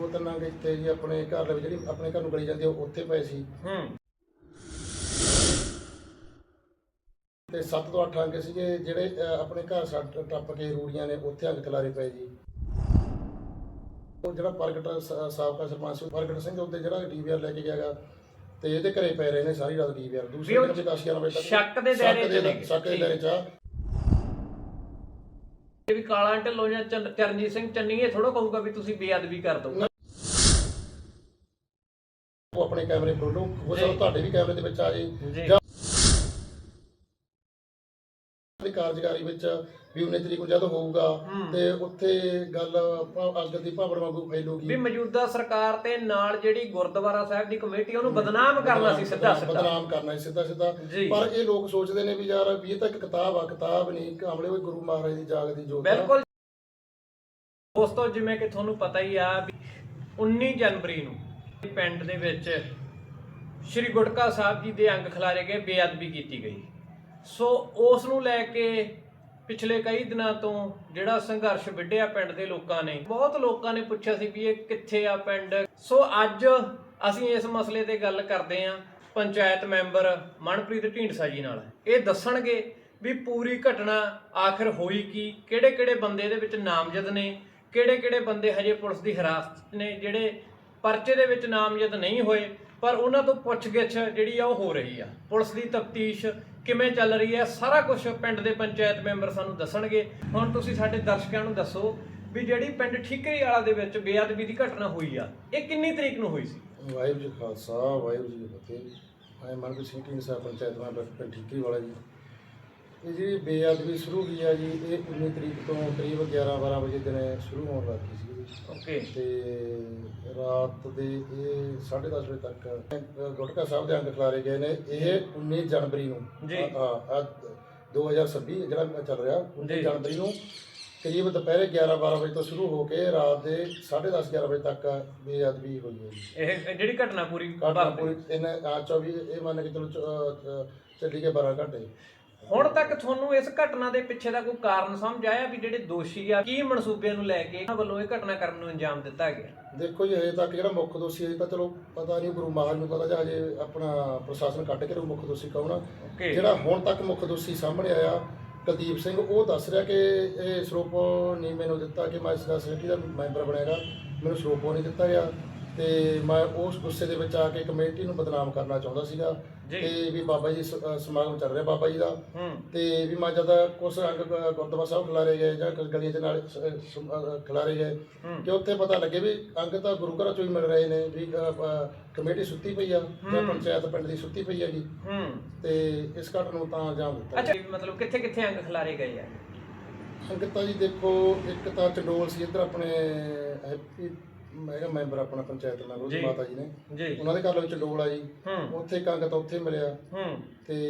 ਦੋ ਤਿੰਨ ਅੰਗ ਇੱਥੇ ਜੀ ਆਪਣੇ ਘਰ ਦੇ ਵਿੱਚ ਜਿਹੜੀ ਆਪਣੇ ਘਰ ਨੂੰ ਗਲੀ ਜਾਂਦੀ ਆ ਉੱਥੇ ਪਏ ਸੀ। ਹੂੰ। ਤੇ 7 ਤੋਂ 8 ਅੰਗ ਸੀਗੇ ਜਿਹੜੇ ਅ, ਆਪਣੇ ਘਰ ਸੱਟ ਟੱਪ ਕੇ ਰੂੜੀਆਂ ਨੇ ਉੱਥੇ ਅੰਗ ਖਿਲਾਰੇ ਪਏ ਜੀ। ਉਹ ਜਿਹੜਾ ਪ੍ਰਗਟ ਸ- ਸਾਬਕਾ ਸਰਪੰਚ ਸੀ ਪ੍ਰਗਟ ਸਿੰਘ ਉਹਦੇ ਜਿਹੜਾ ਡੀਵੀਆਰ ਲੈ ਕੇ ਗਿਆਗਾ ਤੇ ਇਹਦੇ ਘਰੇ ਪਏ ਰਹੇ ਨੇ ਸਾਰੀ ਰਾਤ ਡੀਵੀਆਰ। ਦੂਸਰੇ ਵੀ ਉਹ ਦਿਨ ਵੀ 10 11 ਵਜੇ ਤੱਕ ਸ਼ੱਕ ਦੇ ਦਾਇਰੇ ਚ ਨੇ। ਸ਼ੱਕ ਦੇ ਦਾਇਰੇ ਚ। ਆ। ਇਹ ਵੀ ਕਾਲਾ ਢਿੱਲੋਂ ਜਾਂ ਚਰਨਜੀਤ ਸਿੰਘ ਚੰਨੀ ਇਹ ਥੋੜਾ ਕਹੂਗਾ ਵੀ ਤੁਸੀਂ ਬੇਅਦਬੀ ਕਰ ਦੋ ਉਹ ਆਪਣੇ ਕੈਮਰੇ ਖੋਲੋ ਉਹ ਜੀ। ਸਭ ਤੁਹਾਡੇ ਵੀ ਕੈਮਰੇ ਦੇ ਵਿੱਚ ਆ ਜੀ ਜੀ ਦੀ ਕਾਰਜਕਾਰੀ ਵਿੱਚ ਵੀ 19 ਤਰੀਕ ਨੂੰ ਜਦ ਹੋਊਗਾ ਹੂੰ। ਤੇ ਉੱਥੇ ਗੱਲ ਅੱਗ ਦੀ ਭਾਵੜ ਵਾਂਗੂ ਵੀ ਫੈਲੂਗੀ ਮੌਜੂਦਾ ਸਰਕਾਰ ਤੇ ਨਾਲ ਜਿਹੜੀ ਗੁਰਦੁਆਰਾ ਸਾਹਿਬ ਦੀ ਕਮੇਟੀ ਉਹਨੂੰ ਬਦਨਾਮ ਕਰਨਾ ਸੀ ਸਿੱਧਾ ਸਿੱਧਾ ਬਦਨਾਮ ਕਰਨਾ ਸੀ ਸਿੱਧਾ ਸਿੱਧਾ। ਪਰ ਇਹ ਲੋਕ ਸੋਚਦੇ ਨੇ ਵੀ ਯਾਰ ਵੀ ਇਹ ਤਾਂ ਇੱਕ ਕਿਤਾਬ ਆ ਕਿਤਾਬ ਨਹੀਂ ਕਾਮਲੇ ਹੋਏ ਗੁਰੂ ਮਹਾਰਾਜ ਦੀ ਜਾਗਦੀ ਜੋਤ ਆ। ਬਿਲਕੁਲ ਦੋਸਤੋ ਜਿਵੇਂ ਕਿ ਤੁਹਾਨੂੰ ਪਤਾ ਹੀ ਆ ਵੀ 19 ਜਨਵਰੀ ਨੂੰ ਪਿੰਡ ਦੇ ਵਿੱਚ ਸ੍ਰੀ ਗੁਟਕਾ ਸਾਹਿਬ ਜੀ ਦੇ ਅੰਗ ਖਿਲਾਰੇ ਗਏ, ਬੇਅਦਬੀ ਕੀਤੀ ਗਈ। ਸੋ ਉਸ ਨੂੰ ਲੈ ਕੇ ਪਿਛਲੇ ਕਈ ਦਿਨਾਂ ਤੋਂ ਜਿਹੜਾ ਸੰਘਰਸ਼ ਵਿੱਢਿਆ ਪਿੰਡ ਦੇ ਲੋਕਾਂ ਨੇ, ਬਹੁਤ ਲੋਕਾਂ ਨੇ ਪੁੱਛਿਆ ਸੀ ਵੀ ਇਹ ਕਿੱਥੇ ਆ ਪਿੰਡ। ਸੋ ਅੱਜ ਅਸੀਂ ਇਸ ਮਸਲੇ ਤੇ ਗੱਲ ਕਰਦੇ ਹਾਂ। ਪੰਚਾਇਤ ਮੈਂਬਰ ਮਨਪ੍ਰੀਤ ਢੀਂਡਸਾ ਜੀ ਨਾਲ। ਇਹ ਦੱਸਣਗੇ ਵੀ ਪੂਰੀ ਘਟਨਾ ਆਖਰ ਹੋਈ ਕੀ ਕਿਹੜੇ ਕਿਹੜੇ ਬੰਦੇ ਇਹਦੇ ਵਿੱਚ ਨਾਮਜ਼ਦ ਨੇ ਕਿਹੜੇ ਕਿਹੜੇ ਬੰਦੇ ਹਜੇ ਪੁਲਿਸ ਦੀ ਹਿਰਾਸਤ ਨੇ, ਜਿਹੜੇ ਪਰਚੇ ਦੇ ਵਿੱਚ ਨਾਮਜ਼ਦ ਨਹੀਂ ਹੋਏ, ਪਰ ਉਹਨਾਂ ਤੋਂ ਪੁੱਛਗਿੱਛ ਜਿਹੜੀ ਆ ਉਹ ਹੋ ਰਹੀ ਆ। ਪੁਲਿਸ ਦੀ ਤਫਤੀਸ਼ ਕਿਵੇਂ ਚੱਲ ਰਹੀ ਹੈ, ਸਾਰਾ ਕੁਝ ਪਿੰਡ ਦੇ ਪੰਚਾਇਤ ਮੈਂਬਰ ਸਾਨੂੰ ਦੱਸਣਗੇ। ਹੁਣ ਤੁਸੀਂ ਸਾਡੇ ਦਰਸ਼ਕਾਂ ਨੂੰ ਦੱਸੋ ਵੀ ਜਿਹੜੀ ਪਿੰਡ ਠੀਕਰੀ ਵਾਲਾ ਦੇ ਵਿੱਚ ਬੇਅਦਬੀ ਦੀ ਘਟਨਾ ਹੋਈ ਆ, ਇਹ ਕਿੰਨੀ ਤਰੀਕ ਨੂੰ ਹੋਈ ਸੀ? ਵਾਹਿਗੁਰੂ ਜੀ ਖਾਲਸਾ, ਵਾਹਿਗੁਰੂ ਜੀ ਫਤਿਹ। ਮੈਂ ਮਨਪ੍ਰੀਤ ਸਿੰਘ ਢੀਂਡਸਾ, ਪੰਚਾਇਤ ਮੈਂਬਰ, ਪਿੰਡ ਠੀਕਰੀ ਵਾਲਾ ਜੀ। ਇਹ ਜਿਹੜੀ ਬੇਅਦਬੀ ਸ਼ੁਰੂ ਹੋਈ ਆ ਜੀ ਇਹ 19 ਤਰੀਕ ਤੋਂ ਕਰੀਬ 11 12 ਵਜੇ ਦਿਨ ਸ਼ੁਰੂ ਹੋਣ ਲੱਗੀ ਸੀ ਓਕੇ ਤੇ ਰਾਤ ਦੇ ਇਹ 10:30 ਵਜੇ ਤੱਕ ਗੁਟਕਾ ਸਾਹਿਬ ਦੇ ਅੰਗ ਖਿਲਾਰੇ ਗਏ ਨੇ ਇਹ 19 ਜਨਵਰੀ ਨੂੰ ਜੀ। ਆ ਆ 2026 ਜਿਹੜਾ ਚੱਲ ਰਿਹਾ 19 ਜੀ। ਜਨਵਰੀ ਨੂੰ ਕਰੀਬ ਦੁਪਹਿਰੇ 11 12 ਵਜੇ ਤੋਂ ਸ਼ੁਰੂ ਹੋ ਕੇ ਰਾਤ ਦੇ 10:30 11 ਵਜੇ ਤੱਕ ਬੇਅਦਬੀ ਹੋਈ ਹੈ ਜੀ ਇਹ ਇਹ ਜਿਹੜੀ ਘਟਨਾ ਪੂਰੀ ਘਟਨਾ ਵਾਪਰੀ। ਪੂਰੀ ਇਹਨੇ ਆ 24 ਇਹ ਮੰਨ ਕੇ ਚਲੋ ਚ- ਅ, ਅ, ਚੱਲੀ ਗਏ 12 ਘੰਟੇ ਹੁਣ ਤੱਕ ਤੁਹਾਨੂੰ ਇਸ ਘਟਨਾ ਦੇ ਪਿੱਛੇ ਦਾ ਕੋਈ ਕਾਰਨ ਸਮਝ ਆਇਆ ਵੀ ਜਿਹੜੇ ਦੋਸ਼ੀ ਆ ਕੀ ਮਨਸੂਬਿਆਂ ਨੂੰ ਲੈ ਕੇ ਇਹਨਾਂ ਵੱਲੋਂ ਇਹ ਘਟਨਾ ਕਰਨ ਨੂੰ ਅੰਜਾਮ ਦਿੱਤਾ ਗਿਆ? ਦੇਖੋ ਜੀ ਹਜੇ ਤੱਕ ਜਿਹੜਾ ਮੁੱਖ ਦੋਸ਼ੀ ਹੈ ਤਾਂ ਚਲੋ ਪਤਾ ਨਹੀਂ ਗੁਰੂ ਮਹਾਰਾਜ ਨੂੰ ਪਤਾ ਜਾਂ ਹਜੇ ਆਪਣਾ ਪ੍ਰਸ਼ਾਸਨ ਕੱਢ ਕੇ ਰਹੂ ਮੁੱਖ ਦੋਸ਼ੀ ਕੌਣ ਆ। ਜਿਹੜਾ ਹੁਣ ਤੱਕ ਮੁੱਖ ਦੋਸ਼ੀ ਸਾਹਮਣੇ ਆਇਆ ਕੁਲਦੀਪ ਸਿੰਘ ਉਹ ਦੱਸ ਰਿਹਾ ਕਿ ਇਹ ਸਰੋਪ ਨਹੀਂ ਮੈਨੂੰ ਦਿੱਤਾ ਕਿ ਮੈਂ ਇਸ ਦਾ ਸੋਸਾਇਟੀ ਦਾ ਮੈਂਬਰ ਬਣੇਗਾ। ਮੈਨੂੰ ਸਰੋਪ ਨਹੀਂ ਦਿੱਤਾ ਗਿਆ। ਤੇ ਮੈਂ ਉਸ ਗੁੱਸੇ ਦੇ ਵਿੱਚ ਆ ਕੇ ਕਮੇਟੀ ਨੂੰ ਬਦਨਾਮ ਕਰਨਾ ਚਾਹੁੰਦਾ ਸੀਗਾ ਜੀ। ਤੇ ਵੀ ਬਾਬਾ ਜੀ ਸ- ਅ, ਸਮਾਗਮ ਚੱਲ ਰਿਹਾ ਬਾਬਾ ਜੀ ਦਾ ਹੂੰ ਤੇ ਵੀ ਮੈਂ ਜਦ ਕੁਛ ਅੰਗ ਗ- ਗੁਰਦੁਆਰਾ ਸਾਹਿਬ ਖਿਲਾਰੇ ਗਏ ਜਾਂ ਗਲੀਆਂ ਦੇ ਨਾਲ ਸ- ਸ- ਅ, ਖਿਲਾਰੇ ਗਏ ਹੂੰ। ਕਿ ਉੱਥੇ ਪਤਾ ਲੱਗੇ ਵੀ ਅੰਗ ਤਾਂ ਗੁਰੂ ਘਰਾਂ ਚੋਂ ਹੀ ਮਿਲ ਰਹੇ ਨੇ ਵੀ ਅ, ਅ, ਕਮੇਟੀ ਸੁੱਤੀ ਪਈ ਆ ਜਾਂ। ਪੰਚਾਇਤ ਪਿੰਡ ਦੀ ਸੁੱਤੀ ਪਈ ਹੈਗੀ ਹੂੰ ਤੇ ਇਸ ਘਟਨਾ ਨੂੰ ਤਾਂ ਅੰਜਾਮ ਦਿੱਤਾ ਅੱਛਾ ਮਤਲਬ ਕਿੱਥੇ ਕਿੱਥੇ ਅੰਗ ਖਿਲਾਰੇ ਗਏ ਆ ਸੰਗਤਾਂ ਜੀ ਦੇਖੋ ਇੱਕ ਤਾਂ ਚੰਡੋਲ ਸੀ ਇੱਧਰ ਆਪਣੇ ਹੈਪੀ ਹੈਗਾ ਮੈਂਬਰ ਆਪਣਾ ਪੰਚਾਇਤ ਮੈਂਬਰ ਜੀ। ਉਹਦੀ ਮਾਤਾ ਜੀ ਨੇ। ਜੀ। ਉਹਨਾਂ ਦੇ ਘਰ ਵਿੱਚ ਚੰਡੋਲ ਆ ਜੀ ਹੂੰ। ਉੱਥੇ ਇੱਕ ਅੰਗ ਤਾਂ ਉੱਥੇ ਮਿਲਿਆ। ਹੂੰ। ਤੇ